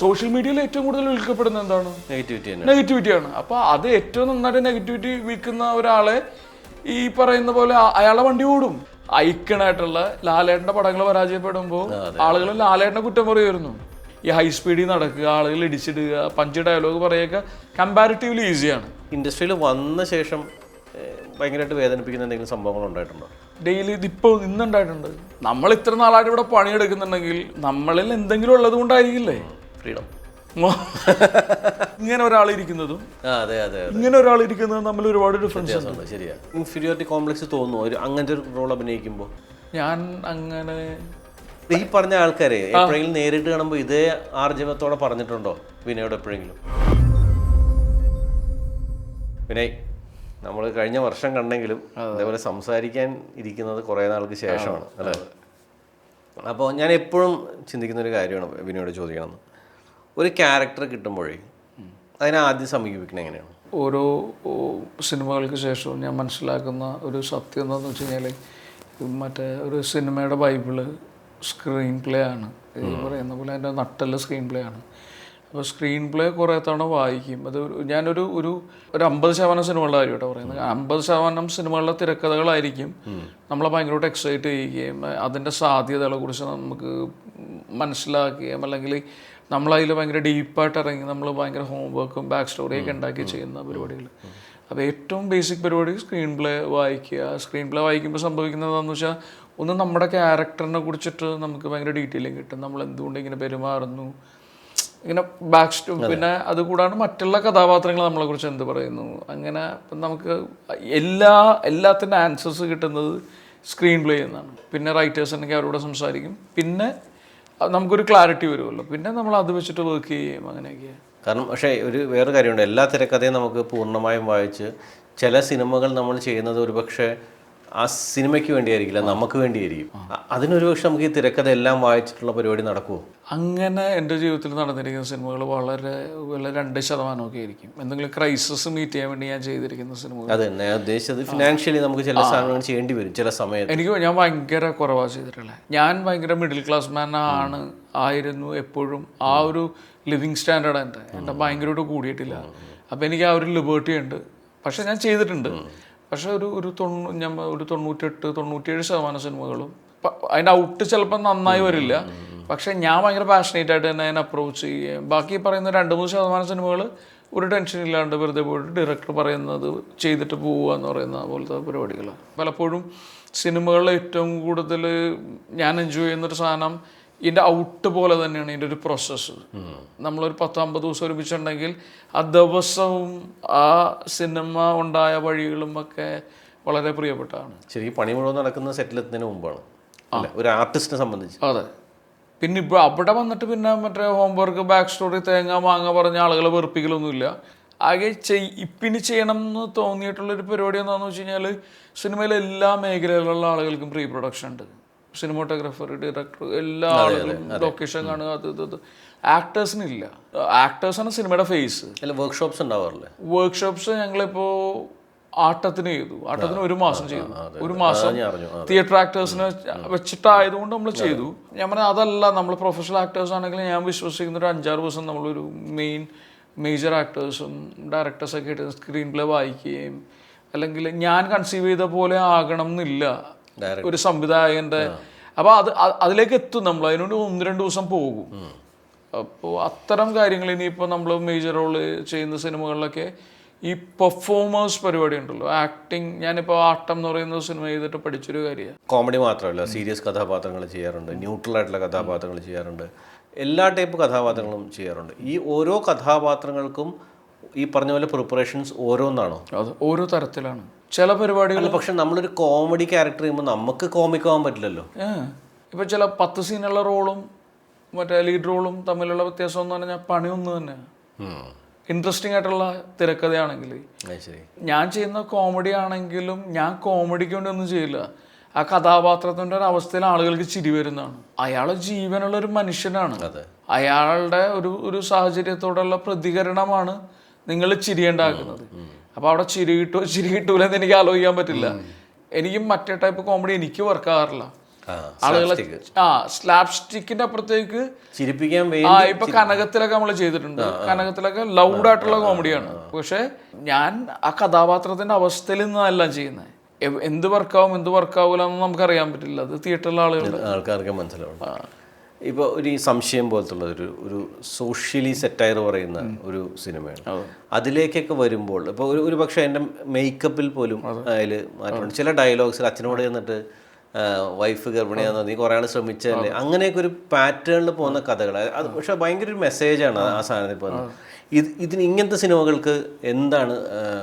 Social മീഡിയയിൽ ഏറ്റവും കൂടുതൽ വിൽക്കപ്പെടുന്നത് എന്താണ്? നെഗറ്റിവിറ്റി നെഗറ്റിവിറ്റിയാണ് അപ്പൊ അത് ഏറ്റവും നന്നായിട്ട് നെഗറ്റിവിറ്റി വിൽക്കുന്ന ഒരാളെ ഈ പറയുന്ന പോലെ അയാളെ വണ്ടി ഓടും. ഐക്കണായിട്ടുള്ള ലാലേട്ടന്റെ പടങ്ങൾ പരാജയപ്പെടുമ്പോൾ ആളുകൾ ലാലേട്ടനെ കുറ്റം പറയുമായിരുന്നു. ഈ ഹൈ സ്പീഡിൽ നടക്കുക ആളുകൾ ഇടിച്ചിടുക പഞ്ച് ഡയലോഗ് പറയുക കമ്പാരിറ്റീവ്ലി ഈസിയാണ് ഇൻഡസ്ട്രിയിൽ വന്ന ശേഷം ഭയങ്കരമായിട്ട് വേദനിപ്പിക്കുന്ന എന്തെങ്കിലും സംഭവങ്ങൾ ഉണ്ടായിട്ടുണ്ടോ? ഡെയിലി ഇതിപ്പോൾ ഇന്നുണ്ടായിട്ടുണ്ട്. നമ്മൾ ഇത്ര നാളായിട്ട് ഇവിടെ പണിയെടുക്കുന്നുണ്ടെങ്കിൽ നമ്മളിൽ എന്തെങ്കിലും ഉള്ളത് കൊണ്ടായിരിക്കില്ലേ? ഫ്രീഡം. ഇങ്ങനെ ഒരാൾ ഇരിക്കുന്നതും അതെ അതെ ഇങ്ങനെ ഒരാൾ ഇരിക്കുന്നതും തമ്മിൽ ഒരുപാട് ഡിഫറൻസ് ഉണ്ട്. വ്യത്യാസമുണ്ട് ശരിയാ. ഇൻഫീരിയോറിറ്റി കോംപ്ലക്സ് തോന്നുന്നു. ഒരു അങ്ങനത്തെ ഒരു റോൾ അഭിനയിക്കുമ്പോൾ ഞാൻ അങ്ങനെ ഈ പറഞ്ഞ ആൾക്കാരെ എപ്പോഴെങ്കിലും നേരിട്ട് കാണുമ്പോൾ ഇതേ ആർജവത്തോടെ പറഞ്ഞിട്ടുണ്ടോ? വിനയോട് എപ്പോഴെങ്കിലും വിനയ് നമ്മൾ കഴിഞ്ഞ വർഷം കണ്ടെങ്കിലും അതേപോലെ സംസാരിക്കാൻ ഇരിക്കുന്നത് കുറേ നാൾക്ക് ശേഷമാണ് അല്ലേ? അപ്പോൾ ഞാൻ എപ്പോഴും ചിന്തിക്കുന്ന ഒരു കാര്യമാണ് വിനയോട് ചോദിക്കണം ഒരു ക്യാരക്ടർ കിട്ടുമ്പോഴേ അതിനെ ആദ്യം സമീപിക്കുന്നത് എങ്ങനെയാണ്? ഓരോ സിനിമകൾക്ക് ശേഷവും ഞാൻ മനസ്സിലാക്കുന്ന ഒരു സത്യം എന്താണെന്ന് വെച്ച് കഴിഞ്ഞാൽ മറ്റേ ഒരു സിനിമയുടെ ബൈബിൾ സ്ക്രീൻ പ്ലേ ആണ്. ഈ പറയുന്ന പോലെ അതിന്റെ നട്ടൽ സ്ക്രീൻ പ്ലേ ആണ്. അപ്പോൾ സ്ക്രീൻ പ്ലേ കുറേ തവണ വായിക്കും. അത് ഞാനൊരു ഒരു ഒരു അമ്പത് ശതമാനം സിനിമകളുടെ കാര്യം കേട്ടോ പറയുന്നത് അമ്പത് ശതമാനം സിനിമകളുടെ തിരക്കഥകളായിരിക്കും നമ്മളെ ഭയങ്കരമായിട്ട് എക്സൈറ്റ് ചെയ്യുകയും അതിന്റെ സാധ്യതകളെ കുറിച്ച് നമുക്ക് മനസ്സിലാക്കുകയും അല്ലെങ്കിൽ നമ്മളതിൽ ഭയങ്കര ഡീപ്പായിട്ട് ഇറങ്ങി നമ്മൾ ഭയങ്കര ഹോംവർക്കും ബാക്ക് സ്റ്റോറിയൊക്കെ ഉണ്ടാക്കി ചെയ്യുന്ന പരിപാടികൾ അപ്പോൾ ഏറ്റവും ബേസിക് പരിപാടി സ്ക്രീൻ പ്ലേ വായിക്കുക. സ്ക്രീൻ പ്ലേ വായിക്കുമ്പോൾ സംഭവിക്കുന്നതെന്ന് വെച്ചാൽ ഒന്ന് നമ്മുടെ ക്യാരക്ടറിനെ കുറിച്ചിട്ട് നമുക്ക് ഭയങ്കര ഡീറ്റെയിലിംഗ് കിട്ടും. നമ്മൾ എന്തുകൊണ്ട് ഇങ്ങനെ പെരുമാറുന്നു? ഇങ്ങനെ ബാക്ക് സ്റ്റോ പിന്നെ അതുകൂടാണ്ട് മറ്റുള്ള കഥാപാത്രങ്ങൾ നമ്മളെക്കുറിച്ച് എന്ത് പറയുന്നു? അങ്ങനെ നമുക്ക് എല്ലാ എല്ലാത്തിന്റെ ആൻസേഴ്സ് കിട്ടുന്നത് സ്ക്രീൻ പ്ലേ എന്നാണ് പിന്നെ റൈറ്റേഴ്സ് ഉണ്ടെങ്കിൽ അവരോട് സംസാരിക്കും. പിന്നെ നമുക്കൊരു ക്ലാരിറ്റി വരുമല്ലോ. പിന്നെ നമ്മൾ അത് വെച്ചിട്ട് വർക്ക് ചെയ്യും അങ്ങനെയൊക്കെ കാരണം പക്ഷേ ഒരു വേറെ കാര്യമുണ്ട്. എല്ലാ തിരക്കഥയും നമുക്ക് പൂർണമായും വായിച്ച് ചില സിനിമകൾ നമ്മൾ ചെയ്യുന്നത് ഒരുപക്ഷെ ആ സിനിമയ്ക്ക് വേണ്ടിയായിരിക്കില്ല നമുക്ക് വേണ്ടിയായിരിക്കും. അതിനൊരു പക്ഷെ നമുക്ക് ഈ തിരക്കഥ എല്ലാം വായിച്ചിട്ടുള്ള പരിപാടി നടക്കുമോ അങ്ങനെ എന്റെ ജീവിതത്തിൽ നടന്നിരിക്കുന്ന സിനിമകൾ വളരെ വളരെ രണ്ട് ശതമാനമൊക്കെ ആയിരിക്കും. എന്തെങ്കിലും ക്രൈസിസ് മീറ്റ് ചെയ്യാൻ വേണ്ടി ഞാൻ ചെയ്തിരിക്കുന്ന സിനിമകൾ. അത് തന്നെ ഉദ്ദേശിച്ചത് ഫിനാൻഷ്യലി നമുക്ക് ചില സാധനങ്ങൾ ചെയ്യേണ്ടി വരും ചില സമയത്ത്. എനിക്ക് ഞാൻ ഭയങ്കര കുറവാണ് ചെയ്തിട്ടുള്ളത്. ഞാൻ ഭയങ്കര മിഡിൽ ക്ലാസ് മാൻ ആണ് ആയിരുന്നു എപ്പോഴും. ആ ഒരു ലിവിങ് സ്റ്റാൻഡേർഡ് എന്റെ എന്റെ ഭയങ്കരമായിട്ട് കൂടിയിട്ടില്ല. അപ്പോൾ എനിക്ക് ആ ഒരു ലിബേർട്ടി ഉണ്ട്. പക്ഷെ ഞാൻ ചെയ്തിട്ടുണ്ട്. പക്ഷെ ഒരു ഒരു തൊണ്ണൂ ഞാൻ ഒരു തൊണ്ണൂറ്റെട്ട് തൊണ്ണൂറ്റിയേഴ് ശതമാനം സിനിമകളും. അതിന്റെ ഔട്ട് ചിലപ്പോൾ നന്നായി വരില്ല. പക്ഷേ ഞാൻ ഭയങ്കര പാഷനേറ്റ് ആയിട്ട് തന്നെ അതിനെ അപ്രോച്ച് ചെയ്യുകയും ബാക്കി പറയുന്ന രണ്ട് മൂന്ന് ശതമാനം സിനിമകൾ ഒരു ടെൻഷൻ ഇല്ലാണ്ട് വെറുതെ പോയിട്ട് ഡയറക്ടർ പറയുന്നത് ചെയ്തിട്ട് പോവുക എന്ന് പറയുന്ന പോലത്തെ പരിപാടികൾ പലപ്പോഴും സിനിമകളിൽ ഏറ്റവും കൂടുതൽ ഞാൻ എൻജോയ് ചെയ്യുന്നൊരു സാധനം ഇതിന്റെ ഔട്ട് പോലെ തന്നെയാണ് ഇതിന്റെ ഒരു പ്രോസസ്സ് നമ്മളൊരു പത്തമ്പത് ദിവസം ഒരുമിച്ചുണ്ടെങ്കിൽ ആ ദിവസവും ആ സിനിമ ഉണ്ടായ വഴികളും ഒക്കെ വളരെ പ്രിയപ്പെട്ടതാണ്. ശരി പണി മുഴുവൻ നടക്കുന്ന സെറ്റിലെത്തുന്നതിന് മുമ്പാണ്. ഒരു ആർട്ടിസ്റ്റിനെ സംബന്ധിച്ച്. അതെ. പിന്നെ ഇപ്പോൾ അവിടെ വന്നിട്ട് പിന്നെ മറ്റേ ഹോംവർക്ക് ബാക്ക് സ്റ്റോറി തേങ്ങ മാങ്ങ പറഞ്ഞ ആളുകളെ വെറുപ്പിക്കലൊന്നുമില്ല. ആകെ ചെയ് ഇപ്പിനി ചെയ്യണം എന്ന് തോന്നിയിട്ടുള്ളൊരു പരിപാടി എന്താണെന്ന് വെച്ച് കഴിഞ്ഞാൽ സിനിമയിലെ എല്ലാ മേഖലയിലുള്ള ആളുകൾക്കും പ്രീ പ്രൊഡക്ഷൻ ഉണ്ട്. സിനിമോട്ടോഗ്രാഫർ ഡയറക്ടർ എല്ലാ ആളുകളും ലൊക്കേഷൻ കാണുക അത് ഇത് ഇല്ല ആക്ടേഴ്സിനില്ല ആക്ടേഴ്സാണ് സിനിമയുടെ ഫേസ് അല്ല വർക്ക്ഷോപ്സ് ഉണ്ടാവാറില്ലേ? വർക്ക്ഷോപ്സ് ഞങ്ങളിപ്പോൾ ആട്ടത്തിന് ചെയ്തു. ആട്ടത്തിന് ഒരു മാസം ചെയ്തു. ഒരു മാസം തിയേറ്റർ ആക്ടേഴ്സിനെ വെച്ചിട്ടായതുകൊണ്ട് നമ്മൾ ചെയ്തു. ഞാൻ പറഞ്ഞ അതല്ല നമ്മൾ പ്രൊഫഷണൽ ആക്ടേഴ്സ് ആണെങ്കിൽ ഞാൻ വിശ്വസിക്കുന്ന ഒരു അഞ്ചാറ് ദിവസം നമ്മളൊരു മെയിൻ മേജർ ആക്ടേഴ്സും ഡയറക്ടേഴ്സൊക്കെ ആയിട്ട് സ്ക്രീൻ പ്ലേ വായിക്കുകയും അല്ലെങ്കിൽ ഞാൻ കൺസീവ് ചെയ്ത പോലെ ആകണം എന്നില്ല. ഒരു സംവിധായകന്റെ അപ്പോൾ അത് അതിലേക്ക് എത്തും നമ്മൾ. അതിനുവേണ്ടി ഒന്ന് രണ്ട് ദിവസം പോകും. അപ്പോൾ അത്തരം കാര്യങ്ങൾ ഇനിയിപ്പോൾ നമ്മൾ മേജർ റോൾ ചെയ്യുന്ന സിനിമകളിലൊക്കെ ഈ പെർഫോമേഴ്സ് പരിപാടി ഉണ്ടല്ലോ. ആക്ടിങ് ഞാനിപ്പോൾ ആട്ടം എന്ന് പറയുന്ന സിനിമ ചെയ്തിട്ട് പഠിച്ചൊരു കാര്യമാണ് കോമഡി മാത്രമല്ല സീരിയസ് കഥാപാത്രങ്ങൾ ചെയ്യാറുണ്ട്. ന്യൂട്രൽ ആയിട്ടുള്ള കഥാപാത്രങ്ങൾ ചെയ്യാറുണ്ട്. എല്ലാ ടൈപ്പ് കഥാപാത്രങ്ങളും ചെയ്യാറുണ്ട്. ഈ ഓരോ കഥാപാത്രങ്ങൾക്കും ഈ പറഞ്ഞ പോലെ പ്രിപ്പറേഷൻസ് ഓരോന്നാണോ? അത് ഓരോ തരത്തിലാണ്. ചില പരിപാടികൾ പക്ഷെ നമ്മളൊരു കോമഡി ക്യാരക്ടർ ചെയ്യുമ്പോൾ നമുക്ക് കോമിക് ആവാൻ പറ്റില്ലല്ലോ. ഇപ്പൊ ചില പത്ത് സീനുള്ള റോളും മറ്റേ ലീഡ് റോളും തമ്മിലുള്ള വ്യത്യാസം എന്ന് പറഞ്ഞാൽ പണി ഒന്ന് തന്നെ. ഇൻട്രസ്റ്റിംഗ് ആയിട്ടുള്ള തിരക്കഥയാണെങ്കിൽ. ഞാൻ ചെയ്യുന്ന കോമഡി ആണെങ്കിലും ഞാൻ കോമഡിക്ക് വേണ്ടി ഒന്നും ചെയ്യില്ല. ആ കഥാപാത്രത്തിന്റെ ഒരു അവസ്ഥയിൽ ആളുകൾക്ക് ചിരി വരുന്നതാണ്. അയാൾ ജീവനുള്ള ഒരു മനുഷ്യനാണ്. അയാളുടെ ഒരു ഒരു സാഹചര്യത്തോടുള്ള പ്രതികരണമാണ് നിങ്ങൾ ചിരിയുണ്ടാക്കുന്നത് അപ്പോൾ അവിടെ ചിരി കിട്ടുമോ ചിരി കിട്ടൂല എന്ന് എനിക്ക് ആലോചിക്കാൻ പറ്റില്ല. എനിക്കും മറ്റേ ടൈപ്പ് കോമഡി എനിക്ക് വർക്ക് ആകാറില്ല. ആളുകളെ ആ സ്ലാബ് സ്റ്റിക്കിന്റെ അപ്പുറത്തേക്ക് ചിരിപ്പിക്കാൻ ആ ഇപ്പൊ കനകത്തിലൊക്കെ നമ്മൾ ചെയ്തിട്ടുണ്ട്. കനകത്തിലൊക്കെ ലൗഡായിട്ടുള്ള കോമഡിയാണ് പക്ഷെ ഞാൻ ആ കഥാപാത്രത്തിന്റെ അവസ്ഥയിൽ നിന്നല്ല ചെയ്യുന്നത് എന്ത് വർക്കാവും എന്ത് വർക്കാവൂലെന്ന് എന്ന് നമുക്കറിയാൻ പറ്റില്ല. അത് തിയേറ്ററിലെ ആളുകളുടെ ആൾക്കാർക്ക് മനസ്സിലാവും ഇപ്പോൾ ഒരു ഈ സംശയം പോലത്തുള്ള ഒരു ഒരു സോഷ്യലി സെറ്റയർ പറയുന്ന ഒരു സിനിമയാണ്. അതിലേക്കൊക്കെ വരുമ്പോൾ ഇപ്പോൾ ഒരു ഒരു പക്ഷേ എന്റെ മേക്കപ്പിൽ പോലും അതിൽ മാറ്റമുണ്ട് ചില ഡയലോഗ്സിൽ അച്ഛനോട് ചെന്നിട്ട് വൈഫ് ഗർഭിണിയാന്ന് നീ കുറേ ആൾ ശ്രമിച്ചല്ലേ അങ്ങനെയൊക്കെ ഒരു പാറ്റേണിൽ പോകുന്ന കഥകൾ അത് പക്ഷേ ഭയങ്കര ഒരു മെസ്സേജാണ് ആ സാധനത്തിൽ പോകുന്നത്. ഇത് ഇതിന് ഇങ്ങനത്തെ സിനിമകൾക്ക് എന്താണ്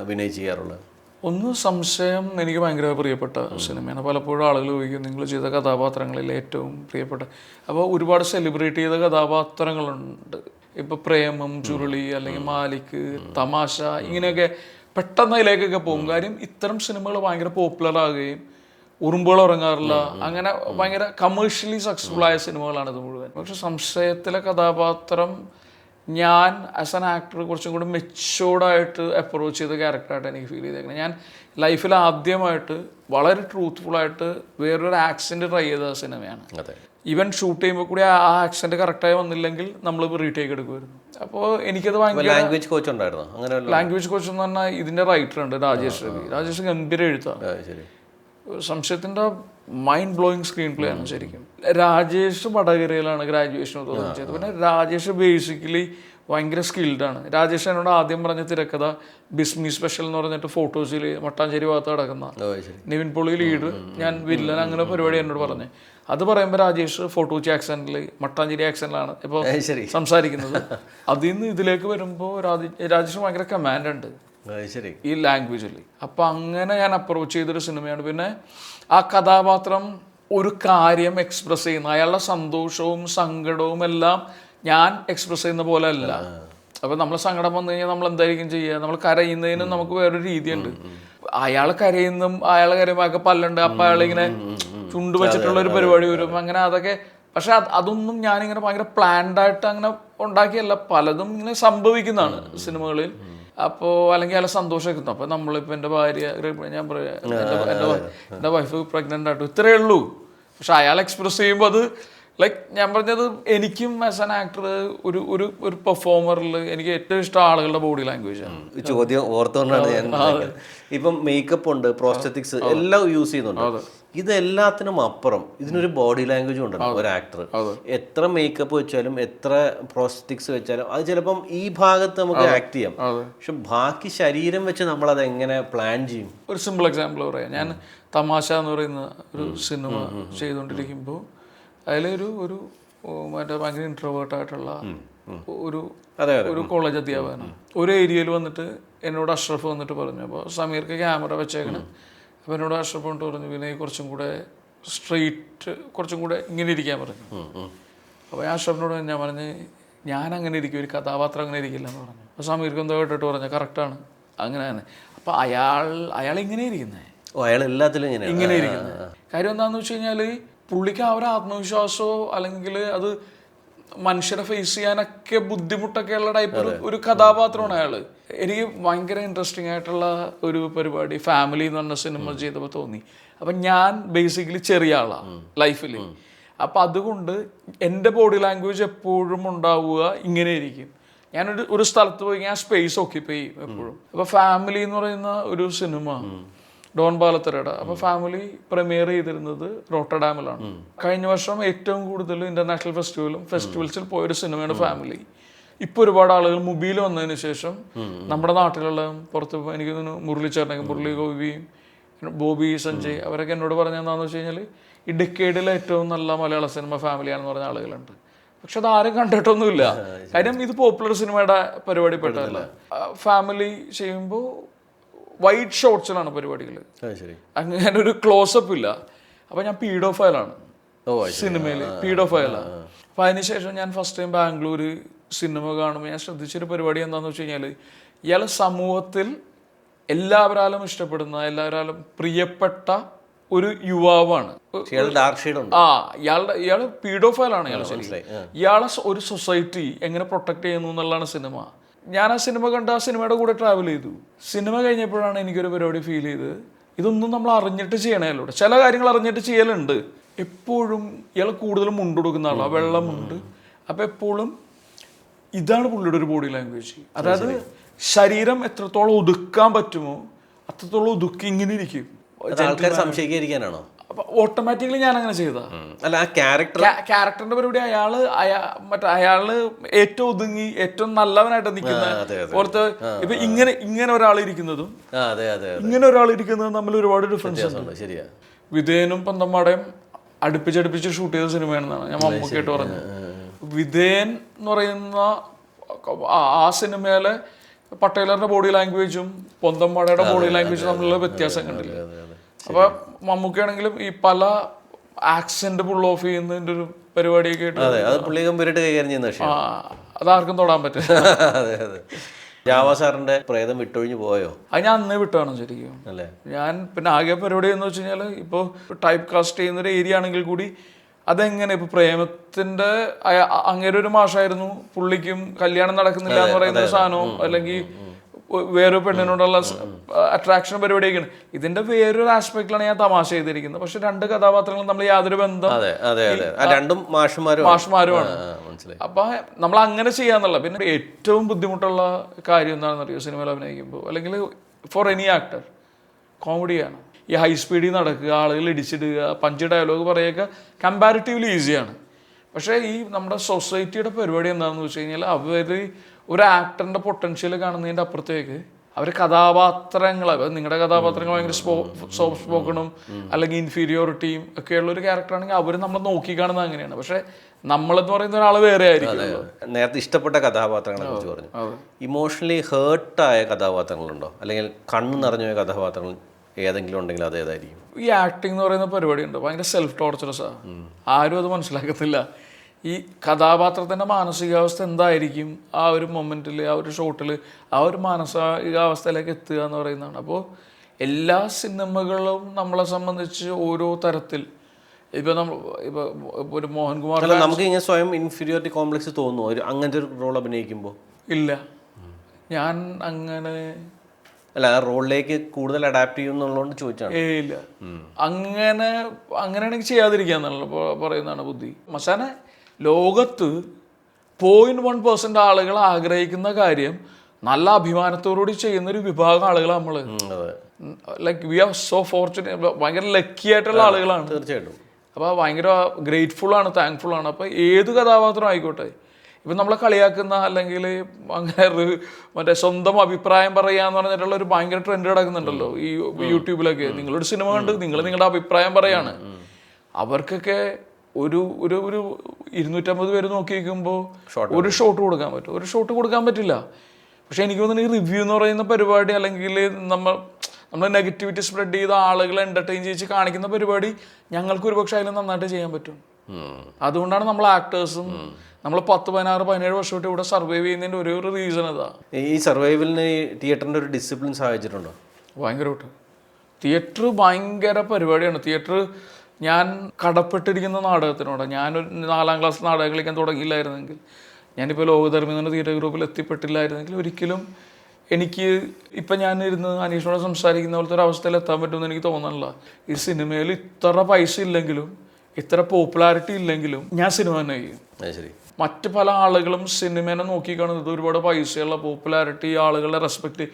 വിനയ് ചെയ്യാറുള്ളത്? ഒന്ന് സംശയം എനിക്ക് ഭയങ്കര പ്രിയപ്പെട്ട സിനിമയാണ്. പലപ്പോഴും ആളുകൾ ചോദിക്കും നിങ്ങൾ ചെയ്ത കഥാപാത്രങ്ങളിൽ ഏറ്റവും പ്രിയപ്പെട്ട അപ്പോൾ ഒരുപാട് സെലിബ്രേറ്റ് ചെയ്ത കഥാപാത്രങ്ങളുണ്ട്. ഇപ്പൊ പ്രേമം ചുരുളി അല്ലെങ്കിൽ മാലിക് തമാശ ഇങ്ങനെയൊക്കെ പെട്ടെന്ന് അതിലേക്കൊക്കെ പോകും. കാര്യം ഇത്തരം സിനിമകൾ ഭയങ്കര പോപ്പുലർ ആകുകയും ഉറുമ്പുകൾ ഉറങ്ങാറില്ല. അങ്ങനെ ഭയങ്കര കമേഴ്ഷ്യലി സക്സസ്ഫുൾ ആയ സിനിമകളാണ് ഇത് മുഴുവൻ. പക്ഷെ സംശയത്തിലെ കഥാപാത്രം ഞാൻ ആസ് ആൻ ആക്ടർ കുറച്ചും കൂടി മെച്ചോർഡായിട്ട് അപ്രോച്ച് ചെയ്ത ക്യാരക്ടറായിട്ട് എനിക്ക് ഫീൽ ചെയ്തേക്കുന്നത് ഞാൻ ലൈഫിൽ ആദ്യമായിട്ട് വളരെ ട്രൂത്ത്ഫുള്ളായിട്ട് വേറൊരു ആക്സെന്റ് ട്രൈ ചെയ്ത സിനിമയാണ് ഈവൻ ഷൂട്ട് ചെയ്യുമ്പോൾ കൂടി ആ ആക്സെന്റ് കറക്റ്റായി വന്നില്ലെങ്കിൽ നമ്മൾ റീടേക്ക് എടുക്കുമായിരുന്നു. അപ്പോൾ എനിക്കത് ഭയങ്കര ലാംഗ്വേജ് കോച്ച് ഉണ്ടായിരുന്നു? അങ്ങനെ ലാംഗ്വേജ് കോച്ച് എന്ന് പറഞ്ഞാൽ ഇതിന്റെ റൈറ്റർ ഉണ്ട് രാജേഷ് രവി. രാജേഷ് ഗംഭീര എഴുത്താണ് സംശയത്തിന്റെ മൈൻഡ് ബ്ലോയിങ് സ്ക്രീൻ പ്ലേ ആണ് ശരിക്കും. രാജേഷ് വടകരയിലാണ് ഗ്രാജുവേഷൻ ചെയ്തത് പിന്നെ രാജേഷ് ബേസിക്കലി ഭയങ്കര സ്കിൽഡ് ആണ്. രാജേഷ് എന്നോട് ആദ്യം പറഞ്ഞ തിരക്കഥ ബിസ്മി സ്പെഷ്യൽ എന്ന് പറഞ്ഞിട്ട് ഫോട്ടോസിൽ മട്ടാഞ്ചേരി ഭാഗത്ത് കിടക്കുന്ന നിവിൻ പോളി ലീഡ് ഞാൻ വില്ലൻ അങ്ങനെ പരിപാടി എന്നോട് പറഞ്ഞു. അത് പറയുമ്പോൾ രാജേഷ് ഫോട്ടോച്ചി ആക്സെന്റിൽ മട്ടാഞ്ചേരി ആക്സെന്റിലാണ് ഇപ്പോൾ സംസാരിക്കുന്നത്. അതിൽ നിന്ന് ഇതിലേക്ക് വരുമ്പോൾ രാജേഷ് ഭയങ്കര കമാൻഡ് ഉണ്ട്. ശരി. ഈ ലാംഗ്വേജിൽ അപ്പം അങ്ങനെ ഞാൻ അപ്രോച്ച് ചെയ്തൊരു സിനിമയാണ്. പിന്നെ ആ കഥാപാത്രം ഒരു കാര്യം എക്സ്പ്രസ് ചെയ്യുന്ന അയാളുടെ സന്തോഷവും സങ്കടവും എല്ലാം ഞാൻ എക്സ്പ്രസ് ചെയ്യുന്ന പോലെ അല്ല. അപ്പം നമ്മൾ സങ്കടം വന്നു കഴിഞ്ഞാൽ നമ്മൾ എന്തായിരിക്കും ചെയ്യുക നമ്മൾ കരയുന്നതിനും നമുക്ക് വേറൊരു രീതിയുണ്ട്. അയാൾ കരയുന്നും അയാൾ കരയുമ്പോൾ പല്ലുണ്ട്. അപ്പം അയാളിങ്ങനെ ചുണ്ട് വെച്ചിട്ടുള്ള ഒരു പരിപാടി വരും. അങ്ങനെ അതൊക്കെ പക്ഷെ അതൊന്നും ഞാനിങ്ങനെ ഭയങ്കര പ്ലാൻഡായിട്ട് അങ്ങനെ ഉണ്ടാക്കിയല്ല. പലതും ഇങ്ങനെ സംഭവിക്കുന്നതാണ് സിനിമകളിൽ. അപ്പോൾ അല്ലെങ്കിൽ അയാളെ കിട്ടും അപ്പോൾ നമ്മളിപ്പോൾ എന്റെ ഭാര്യ ഞാൻ പറയാം എന്റെ വൈഫ് പ്രഗ്നന്റ് ആയിട്ടു ഇത്രയേ ഉള്ളൂ. പക്ഷെ അയാൾ എക്സ്പ്രസ് ചെയ്യുമ്പോൾ അത് ലൈക്ക് ഞാൻ പറഞ്ഞത് എനിക്കും ആസ് ആൻ ആക്ടർ ഒരു ഒരു ഒരു പെർഫോമറിൽ എനിക്ക് ഏറ്റവും ഇഷ്ടം ആളുകളുടെ ബോഡി ലാംഗ്വേജ് ആണ്. ചോദ്യം ഓർത്തുകൊണ്ടാണ് ഞാൻ. ഇപ്പം മേക്കപ്പ് ഉണ്ട് പ്രോസ്റ്ററ്റിക്സ് എല്ലാം യൂസ് ചെയ്യുന്നുണ്ട്. ഇതെല്ലാത്തിനും അപ്പുറം ഇതിനൊരു ബോഡി ലാംഗ്വേജ് ഉണ്ടല്ലോ ഒരു ആക്ടർ എത്ര മേക്കപ്പ് വെച്ചാലും എത്ര പ്രോസ്റ്ററ്റിക്സ് വെച്ചാലും അത് ചിലപ്പം ഈ ഭാഗത്ത് നമുക്ക് ആക്ട് ചെയ്യാം. പക്ഷെ ബാക്കി ശരീരം വെച്ച് നമ്മൾ അത് എങ്ങനെ പ്ലാൻ ചെയ്യും? ഒരു സിമ്പിൾ എക്സാമ്പിൾ പറയാം. ഞാൻ തമാശ എന്ന് പറയുന്ന ഒരു സിനിമ ചെയ്തുകൊണ്ടിരിക്കുമ്പോൾ അതിലൊരു ഒരു ഒരു മറ്റേ ഭയങ്കര ഇൻട്രോവേർട്ട് ആയിട്ടുള്ള ഒരു ഒരു കോളേജ് അധ്യാപകനാണ്. ഒരു ഏരിയയിൽ വന്നിട്ട് എന്നോട് അഷ്റഫ് വന്നിട്ട് പറഞ്ഞു അപ്പോൾ സമീർക്ക് ക്യാമറ വെച്ചേക്കണം. അപ്പോൾ എന്നോട് അഷ്റഫ് കൊണ്ട് പറഞ്ഞു വിനയ് കുറച്ചും കൂടെ സ്ട്രെയിറ്റ് കുറച്ചും കൂടെ ഇങ്ങനെ ഇരിക്കാൻ പറഞ്ഞു. അപ്പോൾ ഞാൻ അഷ്റഫിനോട് ഞാൻ പറഞ്ഞ് ഞാൻ അങ്ങനെ ഇരിക്കും ഒരു കഥാപാത്രം അങ്ങനെ ഇരിക്കില്ല എന്ന് പറഞ്ഞു. അപ്പോൾ സമീർക്ക് എന്തോ കേട്ടിട്ട് പറഞ്ഞു കറക്റ്റാണ് അങ്ങനെ തന്നെ അപ്പോൾ അയാൾ അയാൾ ഇങ്ങനെ ഇരിക്കുന്നത് ഓ അയാൾ എല്ലാത്തിലും ഇങ്ങനെ. ഇങ്ങനെ ഇരിക്കുന്നത് കാര്യം എന്താണെന്ന് വെച്ച് കഴിഞ്ഞാൽ പുള്ളിക്ക് ആ ഒരു ആത്മവിശ്വാസമോ അല്ലെങ്കിൽ അത് മനുഷ്യരെ ഫേസ് ചെയ്യാനൊക്കെ ബുദ്ധിമുട്ടൊക്കെ ഉള്ള ടൈപ്പ് ഒരു ഒരു കഥാപാത്രമാണ് അയാൾ. എനിക്ക് ഭയങ്കര ഇൻട്രസ്റ്റിംഗ് ആയിട്ടുള്ള ഒരു പരിപാടി ഫാമിലി എന്ന് പറഞ്ഞ സിനിമ ചെയ്തപ്പോൾ തോന്നി. അപ്പം ഞാൻ ബേസിക്കലി ചെറിയ ആളാണ് ലൈഫിൽ അപ്പം അതുകൊണ്ട് എന്റെ ബോഡി ലാംഗ്വേജ് എപ്പോഴും ഉണ്ടാവുക ഇങ്ങനെ ഇരിക്കും ഞാനൊരു ഒരു സ്ഥലത്ത് പോയി ഞാൻ സ്പേസ് ഓക്യുപ്പൈ ചെയ്യും എപ്പോഴും. അപ്പോൾ ഫാമിലി എന്ന് പറയുന്ന ഒരു സിനിമ ഡോൺ ബാലത്തരയുടെ അപ്പൊ ഫാമിലി പ്രീമിയർ ചെയ്തിരുന്നത് റോട്ടഡാമിലാണ് കഴിഞ്ഞ വർഷം ഏറ്റവും കൂടുതൽ ഇന്റർനാഷണൽ ഫെസ്റ്റിവലും ഫെസ്റ്റിവൽസിൽ പോയൊരു സിനിമയാണ് ഫാമിലി. ഇപ്പൊ ഒരുപാട് ആളുകൾ മൊബൈൽ വന്നതിന് ശേഷം നമ്മുടെ നാട്ടിലുള്ള പുറത്ത് എനിക്ക് തോന്നുന്നു മുരളിച്ചേട്ടനൊക്കെ മുരളി ഗോപിയും ബോബി സഞ്ജയ് അവരൊക്കെ എന്നോട് പറഞ്ഞതെന്താന്ന് വെച്ച് കഴിഞ്ഞാൽ ഈ ഡെക്കേഡിലെ ഏറ്റവും നല്ല മലയാള സിനിമ ഫാമിലിയാണെന്ന് പറഞ്ഞ ആളുകളുണ്ട്. പക്ഷെ അത് ആരും കണ്ടിട്ടൊന്നുമില്ല. കാര്യം ഇത് പോപ്പുലർ സിനിമയുടെ പരിപാടി പെട്ടതല്ല ഫാമിലി ചെയ്യുമ്പോൾ വൈറ്റ് ഷോർട്സിലാണ് പരിപാടികൾ അങ്ങനെ ഒരു ക്ലോസപ്പ് ഇല്ല. അപ്പൊ ഞാൻ പീഡോ ഫയലാണ് ഓ അത് ശരി. സിനിമയിൽ പീഡോ ഫയലാണ് അപ്പൊ അതിനുശേഷം ഞാൻ ഫസ്റ്റ് ടൈം ബാംഗ്ലൂർ സിനിമ കാണുമ്പോൾ ഞാൻ ശ്രദ്ധിച്ചൊരു പരിപാടി എന്താണെന്ന് വെച്ച് കഴിഞ്ഞാൽ ഇയാളെ സമൂഹത്തിൽ എല്ലാവരാലും ഇഷ്ടപ്പെടുന്ന എല്ലാവരാലും പ്രിയപ്പെട്ട ഒരു യുവാവാണ്. ആ ഇയാളുടെ ഇയാൾ പീഡോഫയലാണ് ഇയാൾ. ഇയാളെ ഒരു സൊസൈറ്റി എങ്ങനെ പ്രൊട്ടക്ട് ചെയ്യുന്നു എന്നുള്ളതാണ് സിനിമ. ഞാൻ ആ സിനിമ കണ്ട് ആ സിനിമയുടെ കൂടെ ട്രാവൽ ചെയ്തു. സിനിമ കഴിഞ്ഞപ്പോഴാണ് എനിക്കൊരു പരിപാടി ഫീൽ ചെയ്ത് ഇതൊന്നും നമ്മൾ അറിഞ്ഞിട്ട് ചെയ്യണമല്ലോ ചില കാര്യങ്ങൾ അറിഞ്ഞിട്ട് ചെയ്യലുണ്ട്. എപ്പോഴും ഇയാൾ കൂടുതലും മുണ്ട് കൊടുക്കുന്ന ആളാണ് വെള്ളമുണ്ട് അപ്പം എപ്പോഴും ഇതാണ് പുള്ളിയുടെ ഒരു ബോഡി ലാംഗ്വേജ് അതായത് ശരീരം എത്രത്തോളം ഒതുക്കാൻ പറ്റുമോ അത്രത്തോളം ഒതുക്കി ഇങ്ങനെ ഇരിക്കും. ആൾക്കാർ സംശയിക്കാതിരിക്കാനാണോ? അപ്പൊ ഓട്ടോമാറ്റിക്കലി ഞാൻ അങ്ങനെ ചെയ്ത അല്ല ആ ക്യാരക്ടർ ക്യാരക്ടറിന്റെ പരിപാടി അയാൾ അയാ മറ്റേ അയാൾ ഏറ്റവും ഒതുങ്ങി ഏറ്റവും നല്ലവനായിട്ട് നിൽക്കുന്ന. പുറത്ത് ഇപ്പൊ ഇങ്ങനെ ഇങ്ങനെ ഒരാൾ ഇരിക്കുന്നതും അതെ അതെ അതെ. ഇങ്ങനെ ഒരാൾ ഇരിക്കുന്നതും തമ്മിൽ ഒരുപാട് ഡിഫറൻസ് ശരിയാ. വിധേയനും പന്തമ്മാടയും അടുപ്പിച്ചടുപ്പിച്ച് ഷൂട്ട് ചെയ്ത സിനിമയാണെന്നാണ് ഞാൻ മമ്മൂക്കായിട്ട് പറഞ്ഞത്. വിധേയൻ എന്ന് പറയുന്ന ആ സിനിമയിലെ പട്ടേലറിന്റെ ബോഡി ലാംഗ്വേജും പൊന്തമ്മാടയുടെ ബോഡി ലാംഗ്വേജും തമ്മിലുള്ള വ്യത്യാസം കണ്ടില്ല? അപ്പൊ മമ്മൂക്കാണെങ്കിലും ഈ പല ആക്സെന്റ് പുൾ ഓഫ് ചെയ്യുന്നതിന്റെ ഒരു പരിപാടിയൊക്കെ ആയിട്ട് അതെ അത് പുള്ളി ഗംഭീരമായിട്ട് കൈകാര്യം ചെയ്യുന്ന ആ, വിഷയം അതാർക്കും തൊടാൻ പറ്റും അതെ അതെ. ജാവ സാറിന്റെ പ്രേതം വിട്ടൊഴിഞ്ഞു പോയോ? അത് ഞാൻ അന്നേ വിട്ടാണ് ശരിക്കും. അല്ലേ? ഞാൻ പിന്നെ ആകെ പരിപാടി എന്ന് വെച്ച് കഴിഞ്ഞാൽ ഇപ്പോൾ ടൈപ്പ് കാസ്റ്റ് ചെയ്യുന്ന ഒരു ഏരിയ ആണെങ്കിൽ കൂടി അതെങ്ങനെ ഇപ്പൊ പ്രേമത്തിന്റെ അങ്ങനെ അങ്ങേരെ ഒരു മാഷായിരുന്നു പുള്ളിക്കും കല്യാണം നടക്കുന്നില്ല എന്ന് പറയുന്ന സാധനവും അല്ലെങ്കിൽ വേറൊരു പെണ്ണിനോടുള്ള അട്രാക്ഷൻ പരിപാടിയൊക്കെയാണ്. ഇതിന്റെ വേറൊരു ആസ്പെക്ടിലാണ് ഞാൻ തമാശ ചെയ്തിരിക്കുന്നത്. പക്ഷെ രണ്ട് കഥാപാത്രങ്ങളും നമ്മൾ യാതൊരു ബന്ധം രണ്ടും മാഷുമാരും മാഷുമാരുമാണ്. അപ്പൊ നമ്മൾ അങ്ങനെ ചെയ്യാന്നുള്ള പിന്നെ ഏറ്റവും ബുദ്ധിമുട്ടുള്ള കാര്യം എന്താണെന്ന് അറിയോ സിനിമയിൽ അഭിനയിക്കുമ്പോൾ അല്ലെങ്കിൽ ഫോർ എനി ആക്ടർ കോമഡിയാണ് ഈ ഹൈ സ്പീഡിൽ നടക്കുക ആളുകൾ ഇടിച്ചിടുക പഞ്ച് ഡയലോഗ് പറയുക കമ്പാരിറ്റീവ്ലി ഈസിയാണ് പക്ഷേ ഈ നമ്മുടെ സൊസൈറ്റിയുടെ പരിപാടി എന്താണെന്ന് വെച്ച് കഴിഞ്ഞാൽ അവർ ഒരു ആക്ടറിന്റെ പൊട്ടൻഷ്യൽ കാണുന്നതിന്റെ അപ്പുറത്തേക്ക് അവർ കഥാപാത്രങ്ങൾ നിങ്ങളുടെ കഥാപാത്രങ്ങൾ ഭയങ്കര സ്പോ സോഫ്റ്റ് സ്പോക്കണും അല്ലെങ്കിൽ ഇൻഫീരിയോറിറ്റിയും ഒക്കെയുള്ള ഒരു ക്യാരക്ടറാണെങ്കിൽ അവർ നമ്മൾ നോക്കി കാണുന്നത് അങ്ങനെയാണ്. പക്ഷേ നമ്മളെന്ന് പറയുന്ന ഒരാൾ വേറെ ആയിരിക്കും നേരത്തെ ഇഷ്ടപ്പെട്ട കഥാപാത്രങ്ങളെ കുറിച്ച് പറഞ്ഞു. ഇമോഷണലി ഹേർട്ടായ കഥാപാത്രങ്ങളുണ്ടോ? അല്ലെങ്കിൽ കണ്ണ് നിറഞ്ഞ കഥാപാത്രങ്ങൾ ഏതെങ്കിലും ഉണ്ടെങ്കിൽ അതേതായിരിക്കും ഈ ആക്ടിംഗ് എന്ന് പറയുന്ന പരിപാടി ഉണ്ട് ഭയങ്കര സെൽഫ് ടോർച്ചറസാണ് ആരും അത് മനസ്സിലാക്കത്തില്ല. ഈ കഥാപാത്രത്തിന്റെ മാനസികാവസ്ഥ എന്തായിരിക്കും? ആ ഒരു മൊമെന്റിൽ ആ ഒരു ഷോട്ടിൽ ആ ഒരു മാനസികാവസ്ഥയിലേക്ക് എത്തുക എന്ന് പറയുന്നതാണ്. അപ്പോൾ എല്ലാ സിനിമകളും നമ്മളെ സംബന്ധിച്ച് ഓരോ തരത്തിൽ. ഇപ്പൊ നമ്മൾ ഇപ്പൊ ഒരു മോഹൻകുമാർ നമുക്ക് ഇങ്ങനെ സ്വയം ഇൻഫീരിയോറിറ്റി കോംപ്ലക്സ് തോന്നുന്നു അങ്ങനത്തെ ഒരു റോൾ അഭിനയിക്കുമ്പോൾ ഇല്ല. ഞാൻ അങ്ങനെ അല്ല ആ റോളിലേക്ക് കൂടുതൽ അഡാപ്റ്റ് ചെയ്യുന്നുള്ളതുകൊണ്ട് ചോദിച്ചാണ്. ഏ ഇല്ല. അങ്ങനെ അങ്ങനെയാണെങ്കിൽ ചെയ്യാതിരിക്കാന്നുള്ള പറയുന്നതാണ് ബുദ്ധി. മസാനെ ലോകത്ത് പോയിന്റ് വൺ പെർസെന്റ് ആളുകൾ ആഗ്രഹിക്കുന്ന കാര്യം നല്ല അഭിമാനത്തോടുകൂടി ചെയ്യുന്ന ഒരു വിഭാഗം ആളുകൾ നമ്മൾ like we are so fortunate ഭയങ്കര ലക്കി ആയിട്ടുള്ള ആളുകളാണ്. തീർച്ചയായിട്ടും. അപ്പോൾ ഭയങ്കര ഗ്രേറ്റ്ഫുൾ ആണ് താങ്ക്ഫുൾ ആണ്. അപ്പോൾ ഏത് കഥാപാത്രം ആയിക്കോട്ടെ ഇപ്പം നമ്മളെ കളിയാക്കുന്ന അല്ലെങ്കിൽ അങ്ങനെ ഒരു മറ്റേ സ്വന്തം അഭിപ്രായം പറയാന്ന് പറഞ്ഞിട്ടുള്ള ഒരു ഭയങ്കര ട്രെൻഡ് കിടക്കുന്നുണ്ടല്ലോ. ഈ യൂട്യൂബിലൊക്കെ നിങ്ങളൊരു സിനിമ കണ്ട് നിങ്ങൾ നിങ്ങളുടെ അഭിപ്രായം പറയാണ്. അവർക്കൊക്കെ ഒരു ഒരു ഒരു ഇരുന്നൂറ്റമ്പത് പേര് നോക്കി നിൽക്കുമ്പോൾ ഒരു ഷോട്ട് കൊടുക്കാൻ പറ്റും. ഒരു ഷോട്ട് കൊടുക്കാൻ പറ്റില്ല. പക്ഷെ എനിക്ക് തോന്നുന്നു ഈ റിവ്യൂ എന്ന് പറയുന്ന പരിപാടി അല്ലെങ്കിൽ നമ്മൾ നമ്മൾ നെഗറ്റിവിറ്റി സ്പ്രെഡ് ചെയ്ത ആളുകളെ എന്റർടൈൻ ചെയ്ത് കാണിക്കുന്ന പരിപാടി ഞങ്ങൾക്ക് ഒരുപക്ഷെ അതിൽ നന്നായിട്ട് ചെയ്യാൻ പറ്റും. അതുകൊണ്ടാണ് നമ്മൾ ആക്ടേഴ്സും നമ്മൾ പത്ത് പതിനാറ് പതിനേഴ് വർഷമായിട്ട് ഇവിടെ സർവൈവ് ചെയ്യുന്നതിന്റെ ഒരേ ഒരു റീസൺ അതാ ഈ സർവൈവലിന് തിയേറ്ററിന്റെ ഒരു ഡിസിപ്ലിൻ സഹായിച്ചിട്ടുണ്ടോ? ഭയങ്കരമായിട്ട് തിയേറ്റർ ഭയങ്കര പരിപാടിയാണ്. തിയേറ്റർ ഞാൻ കടപ്പെട്ടിരിക്കുന്ന നാടകത്തിനോട്. ഞാനൊരു നാലാം ക്ലാസ് നാടകം കളിക്കാൻ തുടങ്ങിയില്ലായിരുന്നെങ്കിൽ ഞാനിപ്പോൾ ലോകധർമ്മി എന്ന തിയേറ്റർ ഗ്രൂപ്പിൽ എത്തിപ്പെട്ടില്ലായിരുന്നെങ്കിൽ ഒരിക്കലും എനിക്ക് ഇപ്പം ഞാൻ ഇരുന്ന് അനീഷിനോട് സംസാരിക്കുന്ന പോലത്തെ ഒരു അവസ്ഥയിൽ എത്താൻ പറ്റുമെന്ന് എനിക്ക് തോന്നണില്ല. ഈ സിനിമയിൽ ഇത്ര പൈസ ഇല്ലെങ്കിലും ഇത്ര പോപ്പുലാരിറ്റി ഇല്ലെങ്കിലും ഞാൻ സിനിമ തന്നെ ചെയ്യും. ശരി. മറ്റ് പല ആളുകളും സിനിമേനെ നോക്കിക്കാണുന്നത്. ഒരുപാട് പൈസയുള്ള പോപ്പുലാരിറ്റി ആളുകളുടെ റെസ്പെക്ട്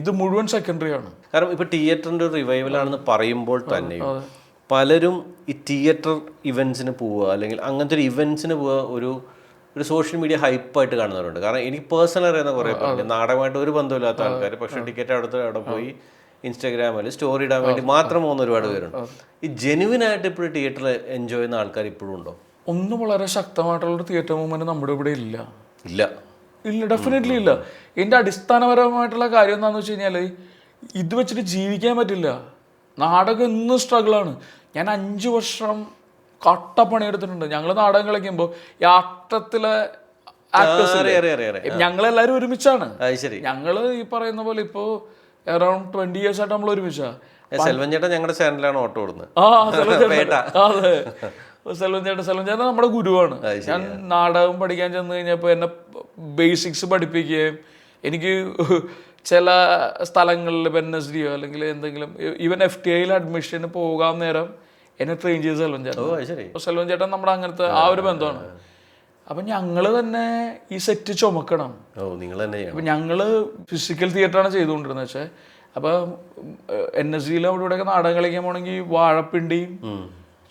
ഇത് മുഴുവൻ സെക്കൻഡറി ആണ്. കാരണം ഇപ്പൊ തിയേറ്ററിന്റെ ഒരു റിവൈവൽ ആണെന്ന് പറയുമ്പോൾ തന്നെ പലരും ഈ തിയേറ്റർ ഇവന്റ്സിന് പോവുക അല്ലെങ്കിൽ അങ്ങനത്തെ ഒരു ഇവന്റ്സിന് പോവുക ഒരു ഒരു സോഷ്യൽ മീഡിയ ഹൈപ്പായിട്ട് കാണുന്നവരുണ്ട്. കാരണം എനിക്ക് പേഴ്സണൽ അറിയുന്ന കുറേ പേരുണ്ട്. നാടകമായിട്ട് ഒരു ബന്ധമില്ലാത്ത ആൾക്കാർ പക്ഷെ ടിക്കറ്റ് അടുത്ത് അവിടെ പോയി ഇൻസ്റ്റാഗ്രാമിൽ സ്റ്റോറി ഇടാൻ വേണ്ടി മാത്രം പോകുന്ന ഒരുപാട് പേരുണ്ട്. ഈ ജെനുവിനായിട്ട് ഇപ്പോഴും തിയേറ്ററിൽ എൻജോയ് ചെയ്യുന്ന ആൾക്കാർ ഇപ്പോഴും ഉണ്ടോ? ഒന്നും വളരെ ശക്തമായിട്ടുള്ള തിയേറ്റർ മൂവ്മെന്റ് നമ്മുടെ ഇവിടെ ഇല്ല. ഇല്ല. ഇല്ല ഡെഫിനറ്റ്ലി ഇല്ല. എന്റെ അടിസ്ഥാനപരമായിട്ടുള്ള കാര്യം എന്താണെന്ന് വെച്ച് കഴിഞ്ഞാൽ ഇത് വെച്ചിട്ട് ജീവിക്കാൻ പറ്റില്ല. നാടകം എന്നും സ്ട്രഗിളാണ് ഞാൻ അഞ്ച് വർഷം കട്ട പണിയെടുത്തിട്ടുണ്ട് ഞങ്ങൾ നാടകം കളിക്കുമ്പോൾ ഈ ആട്ടത്തിലെ ഞങ്ങളെല്ലാവരും ഒരുമിച്ചാണ്. ഞങ്ങൾ ഞങ്ങൾ ഈ പറയുന്ന പോലെ ഇപ്പോ അറൌണ്ട് ട്വന്റി ഇയേഴ്സ് ആയിട്ട് നമ്മൾ ഒരുമിച്ചാ സെൽവൻ ചേട്ടൻ ഞങ്ങളുടെ ചാനലാണ് ഓട്ടോ ഓടുന്നത്. ആ സെൽവൻ ചേട്ടൻ സെൽവൻ ചേട്ടൻ നമ്മുടെ ഗുരുവാണ്. ഞാൻ നാടകം പഠിക്കാൻ ചെന്ന് കഴിഞ്ഞപ്പോൾ എന്നെ ബേസിക്സ് പഠിപ്പിക്കുകയും എനിക്ക് ചില സ്ഥലങ്ങളിൽ ഇപ്പം എൻ എസ് ഡിയോ അല്ലെങ്കിൽ എന്തെങ്കിലും ഈവൻ എഫ് ടി ഐയിൽ അഡ്മിഷന് പോകാൻ നേരം എന്നെ ട്രെയിൻ ചെയ്ത് സെൽവൻ ചേട്ടൻ. അപ്പോൾ സെൽവൻ ചേട്ടൻ നമ്മുടെ അങ്ങനത്തെ ആ ഒരു ബന്ധമാണ്. അപ്പം ഞങ്ങൾ തന്നെ ഈ സെറ്റ് ചുമക്കണം. നിങ്ങൾ തന്നെ അപ്പം ഞങ്ങൾ ഫിസിക്കൽ തിയേറ്ററാണ് ചെയ്തുകൊണ്ടിരുന്നത്. പക്ഷെ അപ്പോൾ എൻ എസ് ഡിയിലെ അവിടെ ഇവിടെയൊക്കെ നാടകം കളിക്കാൻ പോകണമെങ്കിൽ വാഴപ്പിണ്ടിയും.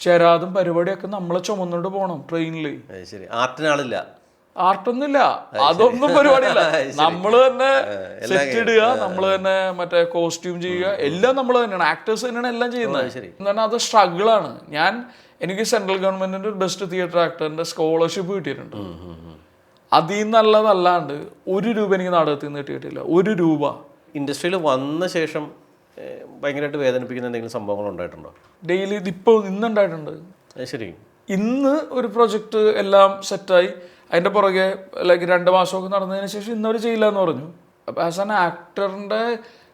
ചേരാതും പരിപാടിയൊക്കെ നമ്മളെ ചുമന്നുകൊണ്ട് പോകണം ട്രെയിനിൽ അത് ശരി. ആർട്ടിനാളില്ല. ആർട്ടൊന്നുമില്ല. അതൊന്നും പരിപാടിയില്ല. നമ്മൾ തന്നെ സെറ്റ് ഇടുക നമ്മൾ തന്നെ മറ്റേ കോസ്റ്റ്യൂം ചെയ്യുക എല്ലാം നമ്മൾ തന്നെയാണ്. ആക്ടേഴ്സ് തന്നെയാണ് എല്ലാം ചെയ്യുന്നത്. ശരി. സ്ട്രഗിൾ അത് സ്ട്രഗിളാണ് ഞാൻ എനിക്ക് സെൻട്രൽ ഗവൺമെന്റിന്റെ ബെസ്റ്റ് തിയേറ്റർ ആക്ടറിന്റെ സ്കോളർഷിപ്പ് കിട്ടിയിട്ടുണ്ട്. അതിൽ നിന്നുള്ളതല്ലാണ്ട് ഒരു രൂപ എനിക്ക് നാടകത്തിൽ നിന്ന് കിട്ടിയിട്ടില്ല. ഒരു രൂപ. ഇൻഡസ്ട്രിയിൽ വന്ന ശേഷം ഭയങ്കരമായിട്ട് വേദനിപ്പിക്കുന്ന എന്തെങ്കിലും സംഭവങ്ങൾ ഉണ്ടായിട്ടുണ്ടോ? ഡെയിലി ഇതിപ്പോൾ ഇന്നുണ്ടായിട്ടുണ്ട്. ശരി. ഇന്ന് ഒരു പ്രൊജക്റ്റ് എല്ലാം സെറ്റായി അതിന്റെ പുറകെ ലൈക്ക് രണ്ട് മാസമൊക്കെ നടന്നതിന് ശേഷം ഇന്നവർ ചെയ്യില്ല എന്ന് പറഞ്ഞു അപ്പോൾ ആസ് ആൻ ആക്ടറിന്റെ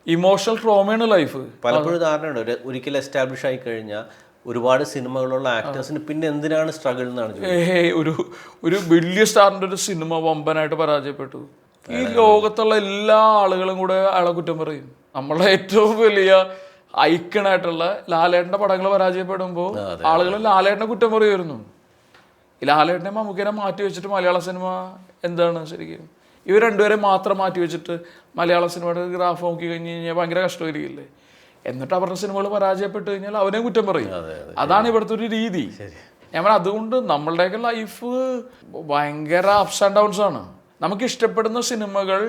ഇമോഷണൽ ട്രോമയാണ് ലൈഫ് പലപ്പോഴും ധാരണയുണ്ട്. ഒരു ഒരിക്കൽ എസ്റ്റാബ്ലിഷ് ആയി കഴിഞ്ഞാൽ ഒരുപാട് സിനിമകളുള്ള ആക്ടേഴ്സിന് പിന്നെ എന്തിനാണ് സ്ട്രഗിൾ എന്നാണ് ഒരു ഒരു വലിയ സ്റ്റാറിന്റെ ഒരു സിനിമ വമ്പനായിട്ട് പരാജയപ്പെട്ടു. ഈ ലോകത്തുള്ള എല്ലാ ആളുകളും കൂടെ അയാളെ കുറ്റം പറയും. നമ്മളെ ഏറ്റവും വലിയ ഐക്കണായിട്ടുള്ള ലാലേട്ടന്റെ പടങ്ങൾ പരാജയപ്പെടുമ്പോൾ ആളുകൾ ലാലേട്ടനെ കുറ്റം പറയുമായിരുന്നു. ലാലേട്ടനെ മമ്മൂക്കിനെ മാറ്റി വെച്ചിട്ട് മലയാള സിനിമ എന്താണ് ശരിക്കും? ഇവർ രണ്ടുപേരെ മാത്രം മാറ്റി വെച്ചിട്ട് മലയാള സിനിമയുടെ ഗ്രാഫ് നോക്കി കഴിഞ്ഞ് കഴിഞ്ഞാൽ ഭയങ്കര കഷ്ടമായിരിക്കില്ലേ? എന്നിട്ട് അവരുടെ സിനിമകൾ പരാജയപ്പെട്ട് കഴിഞ്ഞാൽ അവനെയും കുറ്റം പറയും. അതാണ് ഇവിടുത്തെ ഒരു രീതി. ഞാൻ അതുകൊണ്ട് നമ്മളുടെയൊക്കെ ലൈഫ് ഭയങ്കര അപ്സ് ആൻഡ് ഡൗൺസ് ആണ്. നമുക്ക് ഇഷ്ടപ്പെടുന്ന സിനിമകൾ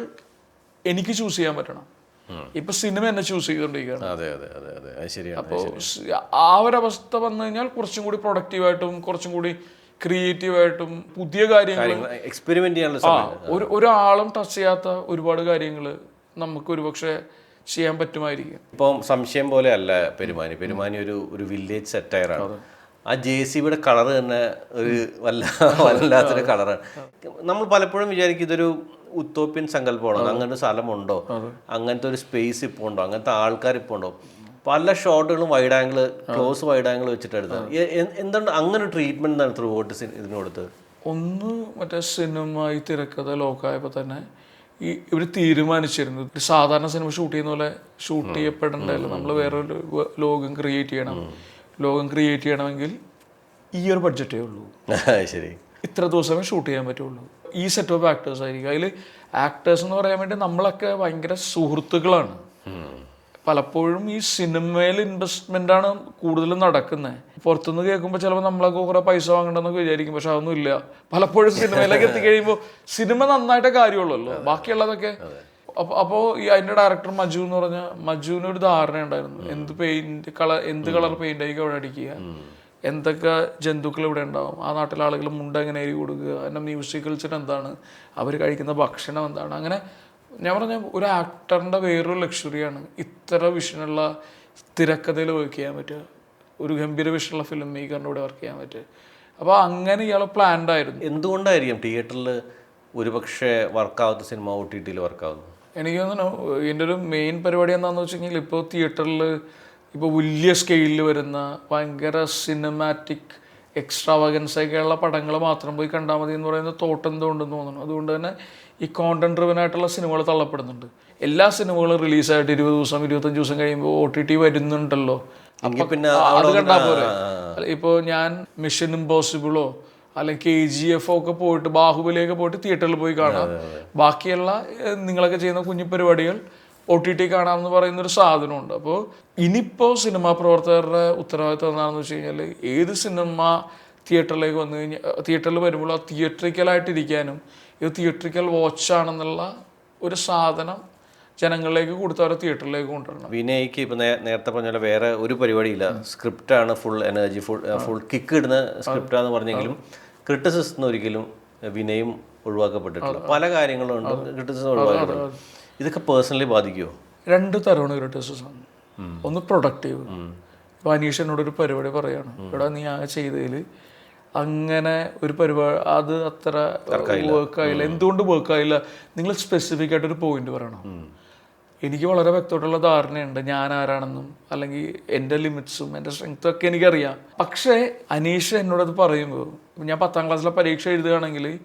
എനിക്ക് ചൂസ് ചെയ്യാൻ പറ്റണം. ഇപ്പൊ സിനിമ എന്നെ ചൂസ് ചെയ്തുകൊണ്ടിരിക്കുകയാണ്. അപ്പോൾ ആ ഒരവസ്ഥ വന്നു കഴിഞ്ഞാൽ കുറച്ചും കൂടി പ്രൊഡക്റ്റീവായിട്ടും കുറച്ചും കൂടി ക്രിയേറ്റീവായിട്ടും പുതിയ കാര്യങ്ങൾ എക്സ്പെരിമെന്റ് ചെയ്യാനുള്ള ആ ഒരു ഒരാളും ടച്ച് ചെയ്യാത്ത ഒരുപാട് കാര്യങ്ങൾ നമുക്ക് ഒരുപക്ഷെ ചെയ്യാൻ പറ്റുമായിരിക്കും. ഇപ്പം സംശയം പോലെ അല്ല പെരുമാനി. പെരുമാനി ഒരു ഒരു വില്ലേജ് സെറ്റയറാണ് ആ ജെ സി ബിയുടെ കളർ തന്നെ ഒരു വല്ല വല്ലാത്തൊരു കളറാണ് നമ്മൾ പലപ്പോഴും വിചാരിക്കും ഇതൊരു ഉത്തോപ്യൻ സങ്കല്പമാണ് അങ്ങനത്തെ സ്ഥലമുണ്ടോ? അങ്ങനത്തെ ഒരു സ്പേസ് ഇപ്പോൾ ഉണ്ടോ? അങ്ങനത്തെ ആൾക്കാർ ഇപ്പോൾ ഉണ്ടോ? പല ഷോട്ടുകളും wide angle close wide angle വെച്ചിട്ട് എടുത്തത്. എന്താണ് അങ്ങനെ ട്രീറ്റ്മെന്റ് എന്താണ് ത്രൂ ഔട്ട് ഇതിന് കൊടുത്തത്? ഒന്ന് മറ്റേ സിനിമ ഈ തിരക്കഥ ലോക്കായപ്പോൾ തന്നെ ഈ ഇവർ തീരുമാനിച്ചിരുന്നു. സാധാരണ സിനിമ ഷൂട്ട് ചെയ്യുന്ന പോലെ ഷൂട്ട് ചെയ്യപ്പെടേണ്ടതല്ല നമ്മൾ വേറൊരു ലോകം ക്രിയേറ്റ് ചെയ്യണം. ലോകം ക്രിയേറ്റ് ചെയ്യണമെങ്കിൽ ഈ ഒരു ബഡ്ജറ്റേ ഉള്ളൂ. ശരി. ഇത്ര ദിവസമേ ഷൂട്ട് ചെയ്യാൻ പറ്റുള്ളൂ. ഈ സെറ്റ് ഓഫ് ആക്ടേഴ്സ് ആയിരിക്കും. അതിൽ ആക്ടേഴ്സ് എന്ന് പറയാൻ വേണ്ടി നമ്മളൊക്കെ ഭയങ്കര സുഹൃത്തുക്കളാണ്. പലപ്പോഴും ഈ സിനിമയിൽ ഇൻവെസ്റ്റ്മെന്റ് ആണ് കൂടുതലും നടക്കുന്നത് പുറത്തുനിന്ന് കേൾക്കുമ്പോൾ ചിലപ്പോൾ നമ്മളൊക്കെ കുറെ പൈസ വാങ്ങണമെന്നൊക്കെ വിചാരിക്കും. പക്ഷെ അതൊന്നും ഇല്ല പലപ്പോഴും സിനിമയിലേക്ക് എത്തിക്കഴിയുമ്പോൾ സിനിമ നന്നായിട്ടേ കാര്യമുള്ളല്ലോ. ബാക്കിയുള്ളതൊക്കെ അപ്പോൾ ഈ അതിന്റെ ഡയറക്ടർ മജു എന്ന് പറഞ്ഞ മജുവിന് ഒരു ധാരണ ഉണ്ടായിരുന്നു. എന്ത് പെയിന്റ് കളർ എന്ത് കളർ പെയിന്റ് ആയിരിക്കും അവിടെ അടിക്കുക? എന്തൊക്കെ ജന്തുക്കൾ ഇവിടെ ഉണ്ടാവും? ആ നാട്ടിലെ ആളുകൾ മുണ്ട എങ്ങനെ എരി കൊടുക്കുക? അതിന്റെ മ്യൂസിക് കൾച്ചർ എന്താണ്? അവർ കഴിക്കുന്ന ഭക്ഷണം എന്താണ്? അങ്ങനെ ഞാൻ പറഞ്ഞ ഒരു ആക്ടറിന്റെ വേറൊരു ലക്ഷറിയാണ് ഇത്ര വിഷനുള്ള തിരക്കഥയിൽ വർക്ക് ചെയ്യാൻ പറ്റുക. ഒരു ഗംഭീര വിഷനുള്ള ഫിലിം മേക്കറിന്റെ കൂടെ വർക്ക് ചെയ്യാൻ പറ്റുക. അപ്പോൾ അങ്ങനെ ഇയാൾ പ്ലാൻഡ് ആയിരുന്നു. എന്തുകൊണ്ടായിരിക്കും തിയേറ്ററിൽ ഒരുപക്ഷെ വർക്കാവാത്ത സിനിമ ഒ ടി ടിയിൽ വർക്കാവുന്നത് എനിക്ക് തോന്നുന്നു ഇതിന്റെ ഒരു മെയിൻ പരിപാടി എന്താണെന്ന് വെച്ച് കഴിഞ്ഞാൽ ഇപ്പോൾ തിയേറ്ററിൽ ഇപ്പോൾ വലിയ സ്കെയിലിൽ വരുന്ന ഭയങ്കര സിനിമാറ്റിക് എക്സ്ട്രാവഗൻസ് ഒക്കെയുള്ള പടങ്ങൾ മാത്രം പോയി കണ്ടാൽ മതി എന്ന് പറയുന്ന തോട്ട് എന്തുകൊണ്ടെന്ന് തോന്നുന്നു. അതുകൊണ്ട് തന്നെ ഈ കോണ്ടന്റ് ഡ്രിവൻ ആയിട്ടുള്ള സിനിമകൾ തള്ളപ്പെടുന്നുണ്ട്. എല്ലാ സിനിമകളും റിലീസായിട്ട് ഇരുപത് ദിവസം ഇരുപത്തഞ്ച് ദിവസം കഴിയുമ്പോൾ ഒ ടി ടി വരുന്നുണ്ടല്ലോ. അപ്പം പിന്നെ അത് കണ്ടാൽ കണ്ടാ പോരെ? ഇപ്പോൾ ഞാൻ മിഷൻ ഇമ്പോസിബിളോ അല്ലെങ്കിൽ കെ ജി എഫ് ഒക്കെ പോയിട്ട് ബാഹുബലിയൊക്കെ പോയിട്ട് തിയേറ്ററിൽ പോയി കാണാം. ബാക്കിയുള്ള നിങ്ങളൊക്കെ ചെയ്യുന്ന കുഞ്ഞു പരിപാടികൾ ഒ ടി ടി കാണാമെന്ന് പറയുന്ന ഒരു സാധനമുണ്ട്. അപ്പോൾ ഇനിയിപ്പോൾ സിനിമാ പ്രവർത്തകരുടെ ഉത്തരവാദിത്വം എന്താണെന്ന് വെച്ച് കഴിഞ്ഞാൽ ഏത് സിനിമ തിയേറ്ററിലേക്ക് വന്നു കഴിഞ്ഞാൽ തിയേറ്ററിൽ വരുമ്പോൾ ആ തിയേറ്ററിക്കലായിട്ടിരിക്കാനും ഇത് തിയേറ്ററിക്കൽ വാച്ചാണെന്നുള്ള ഒരു സാധനം ജനങ്ങളിലേക്ക് കൊടുത്ത് അവരെ തിയേറ്ററിലേക്ക് കൊണ്ടുവരണം. വിനയ്ക്ക് ഇപ്പം നേരത്തെ പറഞ്ഞ പോലെ വേറെ ഒരു പരിപാടിയില്ല. ആണ് full energy full full kick ഇടുന്ന സ്ക്രിപ്റ്റാന്ന് പറഞ്ഞെങ്കിലും ക്രിട്ടിസിസം ഒരിക്കലും വിനയും ഒഴിവാക്കപ്പെട്ടിട്ടില്ല. പല കാര്യങ്ങളും ഉണ്ട് ക്രിറ്റിസിസം ഒഴിവാക്കപ്പെട്ടിട്ടുണ്ട് ഇതൊക്കെ പേഴ്സണലി ബാധിക്കുമോ രണ്ട് തരമാണ് ക്രിട്ടിസിസം ഒന്ന് പ്രൊഡക്റ്റീവ് ഇപ്പോൾ അനീഷ് എന്നോട് ഒരു പരിപാടി പറയാണ്. ഇവിടെ നീ ആ ചെയ്തതിൽ അങ്ങനെ ഒരു പരിപാടി അത് അത്ര വർക്കായില്ല എന്തുകൊണ്ട് വർക്കായില്ല നിങ്ങൾ സ്പെസിഫിക് ആയിട്ടൊരു പോയിന്റ് പറയണം. എനിക്ക് വളരെ വ്യക്തമായിട്ടുള്ള ധാരണയുണ്ട് ഞാൻ ആരാണെന്നും അല്ലെങ്കിൽ എന്റെ ലിമിറ്റ്സും എന്റെ സ്ട്രെങ്ത്തും ഒക്കെ എനിക്കറിയാം. പക്ഷേ അനീഷ് എന്നോടത് പറയുമ്പോൾ ഞാൻ പത്താം ക്ലാസ്സിലെ പരീക്ഷ എഴുതുകയാണെങ്കിൽ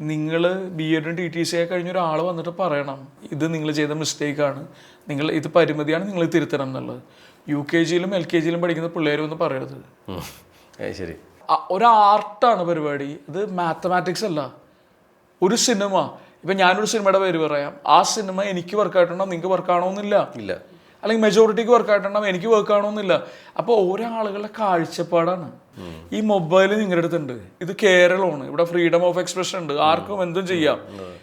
നിങ്ങൾ ബി എഡും ടി ടി സി ഒക്കെ കഴിഞ്ഞ ഒരാൾ വന്നിട്ട് പറയണം ഇത് നിങ്ങൾ ചെയ്ത മിസ്റ്റേക്കാണ് നിങ്ങൾ ഇത് പരിമിതിയാണ് നിങ്ങൾ തിരുത്തണം എന്നുള്ളത്. യു കെ ജിയിലും എൽ കെ ജിയിലും പഠിക്കുന്ന പിള്ളേരും ഒന്ന് പറയരുത് ഒരാർട്ടാണ് ശരി. ഒരു ആർട്ടാണ് പരിപാടി. ഇത് മാത്തമാറ്റിക്സ് അല്ല. ഒരു സിനിമ ഇപ്പം ഞാനൊരു സിനിമയുടെ പേര് പറയാം. ആ സിനിമ എനിക്ക് വർക്കായിട്ടുണ്ടോ നിങ്ങൾക്ക് വർക്കാണോന്നില്ല ഇല്ല. അല്ലെങ്കിൽ മെജോറിറ്റിക്ക് വർക്ക് ആയിട്ടുണ്ടാവും എനിക്ക് വർക്ക് ആണോന്നില്ല അപ്പോൾ ഓരോ ആളുകളുടെ കാഴ്ചപ്പാടാണ്. ഈ മൊബൈൽ നിങ്ങളുടെ അടുത്തുണ്ട്. ഇത് കേരളമാണ്. ഇവിടെ ഫ്രീഡം ഓഫ് എക്സ്പ്രഷൻ ഉണ്ട്. ആർക്കും എന്തും ചെയ്യാം.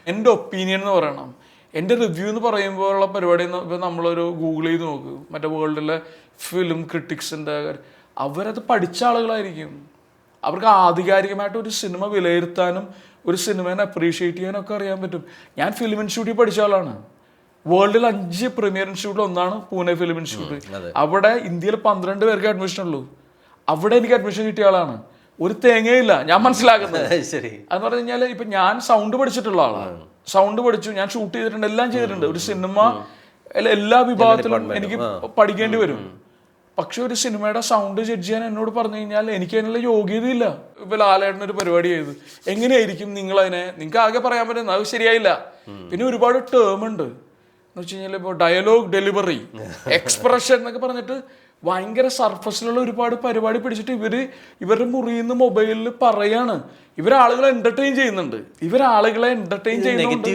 എന്റെ ഒപ്പീനിയൻ എന്ന് പറയണം. എന്റെ റിവ്യൂ എന്ന് പറയുമ്പോഴുള്ള പരിപാടി ഇപ്പോൾ ഇപ്പം നമ്മളൊരു ഗൂഗിൾ ചെയ്ത് നോക്ക്. മറ്റേ വേൾഡിലെ ഫിലിം ക്രിട്ടിക്സിന്റെ അവരത് പഠിച്ച ആളുകളായിരിക്കും. അവർക്ക് ആധികാരികമായിട്ട് ഒരു സിനിമ വിലയിരുത്താനും ഒരു സിനിമേനെ അപ്രീഷിയേറ്റ് ചെയ്യാനൊക്കെ ഒക്കെ അറിയാൻ പറ്റും. ഞാൻ ഫിലിം ഇൻസ്റ്റിറ്റ്യൂട്ടിൽ പഠിച്ച ആളാണ്. വേൾഡിൽ അഞ്ച് പ്രീമിയർ ഇൻസ്റ്റിറ്റ്യൂട്ടിൽ ഒന്നാണ് പൂനെ ഫിലിം ഇൻസ്റ്റിറ്റ്യൂട്ട് അവിടെ ഇന്ത്യയിൽ പന്ത്രണ്ട് പേർക്ക് അഡ്മിഷൻ ഉള്ളൂ. അവിടെ എനിക്ക് അഡ്മിഷൻ കിട്ടിയ ആളാണ്. ഒരു തേങ്ങയില്ല ഞാൻ മനസ്സിലാക്കുന്നത്. ശരി. എന്ന് പറഞ്ഞു കഴിഞ്ഞാൽ ഇപ്പൊ ഞാൻ സൗണ്ട് പഠിച്ചിട്ടുള്ള ആളാണ് സൗണ്ട് പഠിച്ചു ഞാൻ ഷൂട്ട് ചെയ്തിട്ടുണ്ട് എല്ലാം ചെയ്തിട്ടുണ്ട്. ഒരു സിനിമ എല്ലാ വിഭാഗത്തിലും എനിക്ക് പഠിക്കേണ്ടി വരും. പക്ഷെ ഒരു സിനിമയുടെ സൗണ്ട് ജഡ്ജ് ചെയ്യാൻ എന്നോട് പറഞ്ഞു കഴിഞ്ഞാൽ എനിക്ക് അതിനുള്ള യോഗ്യതയില്ല. ഇപ്പൊ ലാലേട്ടൻ ഒരു പരിപാടി ചെയ്ത്. എങ്ങനെയായിരിക്കും നിങ്ങൾ അതിനെ? നിങ്ങൾക്ക് ആകെ പറയാൻ പറ്റുന്നത് അത് ശരിയായില്ല. പിന്നെ ഒരുപാട് ടേം ഉണ്ട്. എന്ന് വെച്ച് കഴിഞ്ഞാൽ ഇപ്പോൾ ഡയലോഗ് ഡെലിവറി എക്സ്പ്രഷൻ എന്നൊക്കെ പറഞ്ഞിട്ട് ഭയങ്കര സർഫസിലുള്ള ഒരുപാട് പരിപാടി പിടിച്ചിട്ട് ഇവർ ഇവരുടെ മുറിയിൽ നിന്ന് മൊബൈലിൽ പറയാണ്. ഇവരാളുകളെ എന്റർടൈൻ ചെയ്യുന്നുണ്ട്. ഇവരാളുകളെ എന്റർടൈൻ ചെയ്യുന്നുണ്ട്.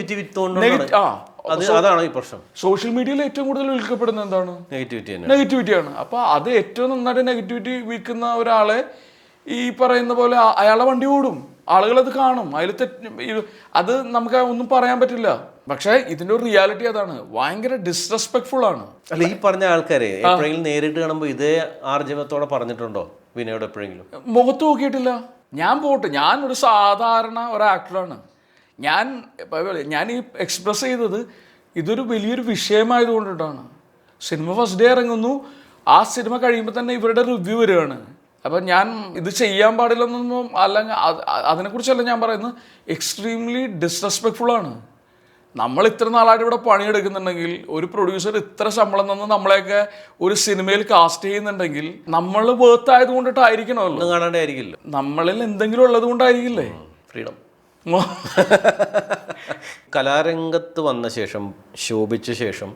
ആ. അതാണ് ഈ പ്രശ്നം. സോഷ്യൽ മീഡിയയിൽ ഏറ്റവും കൂടുതൽ വിൽക്കപ്പെടുന്നത് എന്താണ്? നെഗറ്റിവിറ്റി നെഗറ്റിവിറ്റി ആണ്. അപ്പൊ അത് ഏറ്റവും നന്നായിട്ട് നെഗറ്റിവിറ്റി വിൽക്കുന്ന ഒരാളെ ഈ പറയുന്ന പോലെ അയാളെ വണ്ടി ഓടും. ആളുകൾ അത് കാണും. അതിൽ തെറ്റ് അത് നമുക്ക് ഒന്നും പറയാൻ പറ്റില്ല. പക്ഷേ ഇതിന്റെ ഒരു റിയാലിറ്റി അതാണ്. ഭയങ്കര ഡിസ്റെസ്പെക്ട്ഫുൾ ആണ്. അല്ല ഈ പറഞ്ഞ ആൾക്കാരെ എപ്പോഴെങ്കിലും നേരിട്ട് കാണുമ്പോൾ ഇതേ ആർജവത്തോടെ പറഞ്ഞിട്ടുണ്ടോ? വിനയോട് എപ്പോഴെങ്കിലും? മുഖത്ത് നോക്കിയിട്ടില്ല. ഞാൻ പോട്ടെ. ഞാൻ ഒരു സാധാരണ ഒരു ആക്ടറാണ് ഞാൻ ഞാൻ ഈ എക്സ്പ്രസ് ചെയ്തത് ഇതൊരു വലിയൊരു വിഷയമായതുകൊണ്ടിട്ടാണ്. സിനിമ ഫസ്റ്റ് ഡേ ഇറങ്ങുന്നു. ആ സിനിമ കഴിയുമ്പോൾ തന്നെ ഇവരുടെ റിവ്യൂ വരികയാണ്. അപ്പം ഞാൻ ഇത് ചെയ്യാൻ പാടില്ലെന്നൊന്നും അല്ലെങ്കിൽ അത് അതിനെക്കുറിച്ചല്ല ഞാൻ പറയുന്നത്. എക്സ്ട്രീംലി ഡിസ്റെസ്പെക്ട്ഫുൾ ആണ്. നമ്മൾ ഇത്ര നാളായിട്ട് ഇവിടെ പണിയെടുക്കുന്നുണ്ടെങ്കിൽ ഒരു പ്രൊഡ്യൂസർ ഇത്ര ശമ്പളം തന്ന് നമ്മളെയൊക്കെ ഒരു സിനിമയിൽ കാസ്റ്റ് ചെയ്യുന്നുണ്ടെങ്കിൽ നമ്മൾ വേർത്ത് ആയത് കൊണ്ടിട്ടായിരിക്കണമല്ലോ കാണാണ്ടായിരിക്കില്ല. നമ്മളിൽ എന്തെങ്കിലും ഉള്ളത് കൊണ്ടായിരിക്കില്ലേ ഫ്രീഡം കലാരംഗത്ത് വന്ന ശേഷം ശോഭിച്ച ശേഷം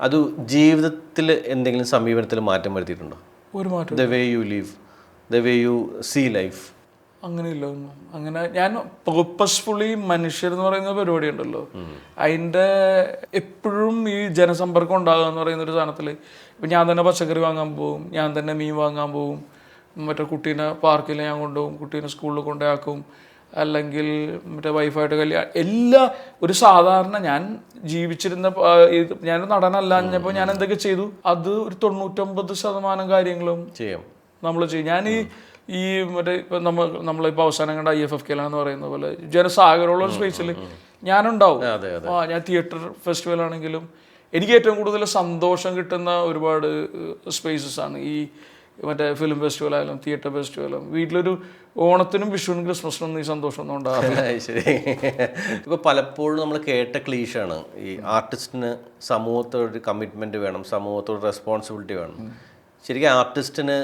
അത് ജീവിതത്തിൽ എന്തെങ്കിലും സമീപനത്തിൽ മാറ്റം വരുത്തിയിട്ടുണ്ടോ? ഒരു മാറ്റം the way you live the way you see life അങ്ങനെയില്ല ഒന്നും. അങ്ങനെ ഞാൻ പേർപ്പസ്ഫുള്ളി മനുഷ്യർ എന്ന് പറയുന്ന പരിപാടി ഉണ്ടല്ലോ. അതിന്റെ എപ്പോഴും ഈ ജനസമ്പർക്കം ഉണ്ടാകുക എന്ന് പറയുന്ന ഒരു സാധനത്തിൽ ഇപ്പം ഞാൻ തന്നെ പച്ചക്കറി വാങ്ങാൻ പോകും ഞാൻ തന്നെ മീൻ വാങ്ങാൻ പോകും മറ്റേ കുട്ടീനെ പാർക്കിൽ ഞാൻ കൊണ്ടുപോകും കുട്ടീനെ സ്കൂളിൽ കൊണ്ടാക്കും അല്ലെങ്കിൽ മറ്റേ വൈഫായിട്ട് കല്യാണം എല്ലാ ഒരു സാധാരണ ഞാൻ ജീവിച്ചിരുന്ന ഞാൻ നടനല്ല ഞാൻ നടനല്ലാഞ്ഞപ്പോൾ ഞാൻ എന്തൊക്കെ ചെയ്തു? അത് ഒരു തൊണ്ണൂറ്റൊമ്പത് ശതമാനം കാര്യങ്ങളും ചെയ്യാം. നമ്മൾ ചെയ്യും. ഞാൻ ഈ ഈ മറ്റേ ഇപ്പം നമ്മൾ നമ്മളിപ്പോൾ അവസാനം കണ്ട ഐ എഫ് എഫ് കെലാന്ന് പറയുന്ന പോലെ ജനസാഗരമുള്ള ഒരു സ്പേസിൽ ഞാനുണ്ടാവും. ആ ഞാൻ തിയേറ്റർ ഫെസ്റ്റിവൽ ആണെങ്കിലും എനിക്ക് ഏറ്റവും കൂടുതൽ സന്തോഷം കിട്ടുന്ന ഒരുപാട് സ്പേസസ് ആണ്. ഈ മറ്റേ ഫിലിം ഫെസ്റ്റിവൽ ആയാലും തിയേറ്റർ ഫെസ്റ്റിവലും വീട്ടിലൊരു ഓണത്തിനും വിഷുവിനും ക്രിസ്മസിനും ഈ സന്തോഷമൊന്നും അത് ശരി. ഇപ്പോൾ പലപ്പോഴും നമ്മൾ കേട്ട ക്ലീഷാണ്. ഈ ആർട്ടിസ്റ്റിന് സമൂഹത്തോട് കമ്മിറ്റ്മെന്റ് വേണം സമൂഹത്തോട് റെസ്പോൺസിബിലിറ്റി വേണം. ശരിക്കും ആർട്ടിസ്റ്റിന്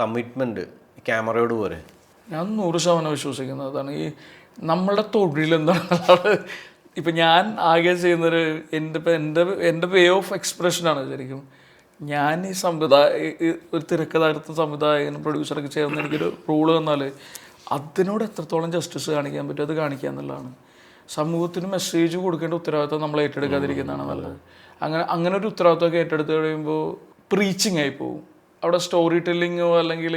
കമ്മിറ്റ്മെന്റ് ക്യാമറയോട് പോരെ? ഞാൻ നൂറ് ശതമാനം വിശ്വസിക്കുന്നത് അതാണ്. ഈ നമ്മളുടെ തൊഴിൽ എന്താണ് ഇപ്പം ഞാൻ ആകെ ചെയ്യുന്നൊരു എന്റെ ഇപ്പം എന്റെ എന്റെ വേ ഓഫ് എക്സ്പ്രഷനാണ് ശരിക്കും. ഞാൻ ഈ സംവിധായ ഒരു തിരക്കഥാകൃത്തും സംവിധായകനും പ്രൊഡ്യൂസറൊക്കെ ചേർന്ന് എനിക്കൊരു റൂൾ തന്നാൽ അതിനോട് എത്രത്തോളം ജസ്റ്റിസ് കാണിക്കാൻ പറ്റും അത് കാണിക്കുക എന്നുള്ളതാണ്. സമൂഹത്തിന് മെസ്സേജ് കൊടുക്കേണ്ട ഉത്തരവാദിത്വം നമ്മൾ ഏറ്റെടുക്കാതിരിക്കുന്നതാണ് നല്ലത്. അങ്ങനെ അങ്ങനെ ഒരു ഉത്തരവാദിത്വമൊക്കെ ഏറ്റെടുത്ത് കഴിയുമ്പോൾ പ്രീച്ചിങ് ആയി പോകും അവിടെ സ്റ്റോറി ടെല്ലിങ്ങോ അല്ലെങ്കിൽ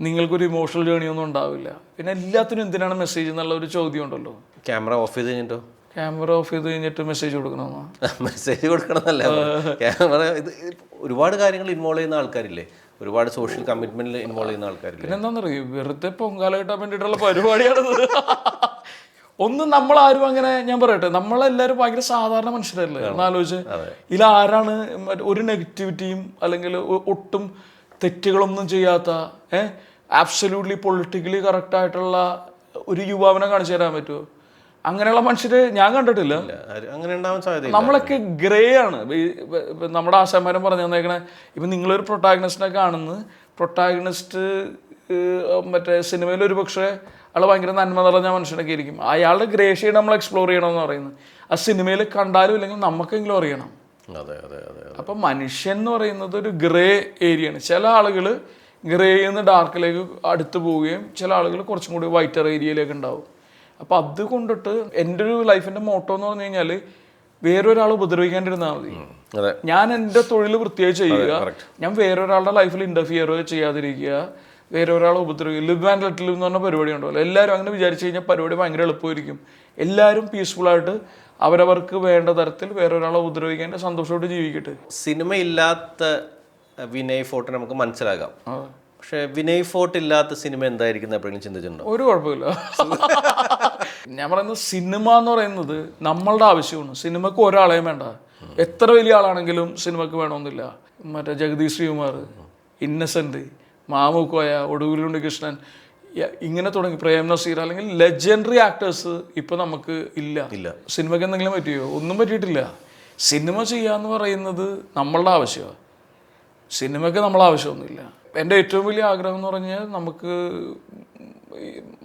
നിങ്ങൾക്കൊരു ഇമോഷണൽ ജേണിയൊന്നും ഉണ്ടാവില്ല. പിന്നെ എല്ലാത്തിനും എന്തിനാണ് മെസ്സേജ് എന്നുള്ള ഒരു ചോദ്യം ഉണ്ടല്ലോ. ക്യാമറ ഓഫ് ചെയ്ത് കഴിഞ്ഞിട്ടോ? ക്യാമറ ഓഫ് ചെയ്ത് കഴിഞ്ഞിട്ട് മെസ്സേജ് കൊടുക്കണമെന്നോ? മെസ്സേജ് കൊടുക്കണമെന്നല്ല. ക്യാമറ ഇത് ഒരുപാട് കാര്യങ്ങൾ ഇൻവോൾവ് ചെയ്യുന്ന ആൾക്കാരില്ലേ? ഒരുപാട് സോഷ്യൽ കമ്മിറ്റ്മെന്റിൽ ഇൻവോൾവ് ചെയ്യുന്ന ആൾക്കാരില്ലേ? പിന്നെ എന്താണെന്നറിയോ വെറുതെ പൊങ്കാല കിട്ടാൻ വേണ്ടിയിട്ടുള്ള പരിപാടിയാണത്. ഒന്നും നമ്മളാരും അങ്ങനെ ഞാൻ പറയട്ടെ നമ്മളെല്ലാവരും ഭയങ്കര സാധാരണ മനുഷ്യരല്ലേ? എന്നാലോചിച്ച് ഇതിൽ ആരാണ് ഒരു നെഗറ്റിവിറ്റിയും അല്ലെങ്കിൽ ഒട്ടും തെറ്റുകളൊന്നും ചെയ്യാത്ത ഏഹ് ആബ്സല്യൂട്ട്ലി പൊളിറ്റിക്കലി കറക്റ്റ് ആയിട്ടുള്ള ഒരു യുവാവിനെ കാണിച്ചു തരാൻ പറ്റുമോ അങ്ങനെയുള്ള മനുഷ്യര് ഞാൻ കണ്ടിട്ടില്ല. അങ്ങനെ ഉണ്ടാവാൻ സാധ്യത നമ്മളൊക്കെ ഗ്രേ ആണ്. നമ്മുടെ ആശാന്മാരും പറഞ്ഞു തന്നേക്കണേ ഇപ്പം നിങ്ങളൊരു പ്രൊട്ടാഗണിസ്റ്റിനെ കാണുന്നു. പ്രൊട്ടാഗണിസ്റ്റ് മറ്റേ സിനിമയിൽ ഒരു പക്ഷേ അയാൾ ഭയങ്കര നന്മ നിറഞ്ഞ മനുഷ്യനൊക്കെ ഇരിക്കും. അയാളുടെ ഗ്രേ ഷെയ്ഡ് നമ്മൾ എക്സ്പ്ലോർ ചെയ്യണമെന്ന് പറയുന്നത് ആ സിനിമയിൽ കണ്ടാലും ഇല്ലെങ്കിൽ നമുക്കെങ്കിലും അറിയണം. അതെ അതെ അതെ അതെ. അപ്പം മനുഷ്യൻ എന്ന് പറയുന്നത് ഒരു ഗ്രേ ഏരിയയാണ് ചില ആളുകൾ ഗ്രേയിൽ നിന്ന് ഡാർക്കിലേക്ക് അടുത്ത് പോവുകയും ചില ആളുകൾ കുറച്ചും കൂടി വൈറ്റർ ഏരിയയിലേക്ക് ഉണ്ടാവും. അപ്പം അത് കൊണ്ടിട്ട് എന്റെ ഒരു ലൈഫിന്റെ മോട്ടോ എന്ന് പറഞ്ഞു കഴിഞ്ഞാൽ വേറൊരാൾ ഉപദ്രവിക്കാണ്ടിരുന്നാൽ മതി. ഞാൻ എന്റെ തൊഴിൽ വൃത്തിയായി ചെയ്യുക. ഞാൻ വേറൊരാളുടെ ലൈഫിൽ ഇന്റർഫിയർ ചെയ്യാതിരിക്കുക. വേറെ ഒരാളെ ഉപദ്രവിക്കുക ലിവ് ആൻഡ് ലെറ്റ് ലിവ് എന്ന് പറഞ്ഞ പരിപാടി ഉണ്ടല്ലോ. എല്ലാവരും അങ്ങനെ വിചാരിച്ചു കഴിഞ്ഞാൽ പരിപാടി ഭയങ്കര എളുപ്പമായിരിക്കും. എല്ലാവരും പീസ്ഫുള്ളായിട്ട് അവരവർക്ക് വേണ്ട തരത്തിൽ വേറെ ഒരാളെ ഉപദ്രവിക്കാണ്ട് സന്തോഷമായിട്ട് ജീവിക്കട്ടെ. സിനിമ ഇല്ലാത്ത വിനയ് ഫോർട്ട് നമുക്ക് മനസ്സിലാകാം. പക്ഷേ പക്ഷെ വിനയ് ഫോർട്ട് ഇല്ലാത്ത സിനിമ എന്തായിരിക്കും എപ്പോഴെങ്കിലും ചിന്തിച്ചിട്ടുണ്ടോ? ഒരു കുഴപ്പമില്ല. ഞാൻ പറയുന്നത് സിനിമ എന്ന് പറയുന്നത് നമ്മളുടെ ആവശ്യമാണ്. സിനിമക്ക് ഒരാളെയും വേണ്ട. എത്ര വലിയ ആളാണെങ്കിലും സിനിമക്ക് വേണമെന്നില്ല. മറ്റേ ജഗദീഷ് ശ്രീകുമാർ ഇന്നസെന്റ് മാമുക്കോയ ഒടുവിലുണ്ടി കൃഷ്ണൻ ഇങ്ങനെ തുടങ്ങി. പ്രേം നസീർ അല്ലെങ്കിൽ ലെജൻഡറി ആക്ടേഴ്സ് ഇപ്പൊ നമുക്ക് ഇല്ല. ഇല്ല. സിനിമയ്ക്ക് എന്തെങ്കിലും പറ്റിയോ? ഒന്നും പറ്റിയിട്ടില്ല. സിനിമ ചെയ്യാന്ന് പറയുന്നത് നമ്മളുടെ ആവശ്യമാണ് സിനിമയ്ക്ക് നമ്മളെ ആവശ്യമൊന്നുമില്ല. എന്റെ ഏറ്റവും വലിയ ആഗ്രഹം എന്ന് പറഞ്ഞാൽ നമുക്ക്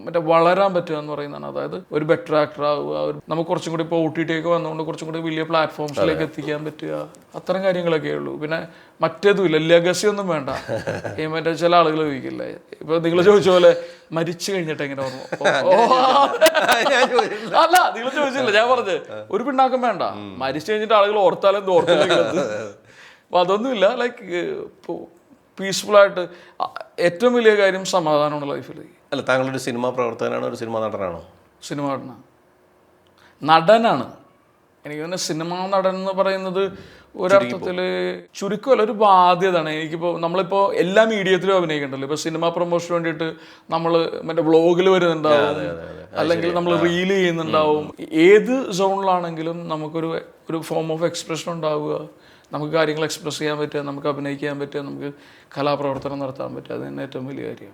മറ്റേ വളരാൻ പറ്റുക എന്ന് പറയുന്നതാണ്. അതായത് ഒരു ബെറ്റർ ആക്ടർ ആവുക ഒരു നമുക്ക് കുറച്ചും കൂടി ഇപ്പോൾ ഒ ടി ടി ഒക്കെ വന്നുകൊണ്ട് കുറച്ചും കൂടി വലിയ പ്ലാറ്റ്ഫോംസിലേക്ക് എത്തിക്കാൻ പറ്റുക. അത്തരം കാര്യങ്ങളൊക്കെ ഉള്ളൂ. പിന്നെ മറ്റേതുമില്ല ലെഗസി ഒന്നും വേണ്ട. ഈ മറ്റേ ചില ആളുകൾ ചോദിക്കില്ലേ? ഇപ്പൊ നിങ്ങൾ ചോദിച്ച പോലെ മരിച്ചു കഴിഞ്ഞിട്ട് എങ്ങനെ ഓർമ്മ? അല്ല നിങ്ങൾ ചോദിച്ചില്ല ഞാൻ പറഞ്ഞത് ഒരു പിണ്ണാക്കം വേണ്ട. മരിച്ചു കഴിഞ്ഞിട്ട് ആളുകൾ ഓർത്താലും ഓർത്തില്ലെങ്കിലും അപ്പൊ അതൊന്നുമില്ല ലൈക്ക് പീസ്ഫുൾ ആയിട്ട് ഏറ്റവും വലിയ കാര്യം സമാധാനമാണ് ലൈഫിൽ അല്ല താങ്കളൊരു സിനിമാ പ്രവർത്തകനാണോ ഒരു സിനിമാ നടനാണോ? സിനിമ നടന. നടനാണ്. എനിക്ക് തന്നെ സിനിമാ നടൻ എന്ന് പറയുന്നത് ഒരർത്ഥത്തിൽ ചുരുക്കമല്ല ഒരു ബാധ്യതയാണ്. എനിക്കിപ്പോൾ നമ്മളിപ്പോൾ എല്ലാ മീഡിയത്തിലും അഭിനയിക്കണ്ടല്ലോ. ഇപ്പോൾ സിനിമ പ്രൊമോഷന് വേണ്ടിയിട്ട് നമ്മൾ മറ്റേ വ്ളോഗിൽ വരുന്നുണ്ടാവും. അല്ലെങ്കിൽ നമ്മൾ റീൽ ചെയ്യുന്നുണ്ടാവും. ഏത് സോണിലാണെങ്കിലും നമുക്കൊരു ഒരു ഫോം ഓഫ് എക്സ്പ്രഷൻ ഉണ്ടാവുക. നമുക്ക് കാര്യങ്ങൾ എക്സ്പ്രസ് ചെയ്യാൻ പറ്റുക നമുക്ക് അഭിനയിക്കാൻ പറ്റുക നമുക്ക് കലാപ്രവർത്തനം നടത്താൻ പറ്റുക. അത് തന്നെ ഏറ്റവും വലിയ കാര്യം.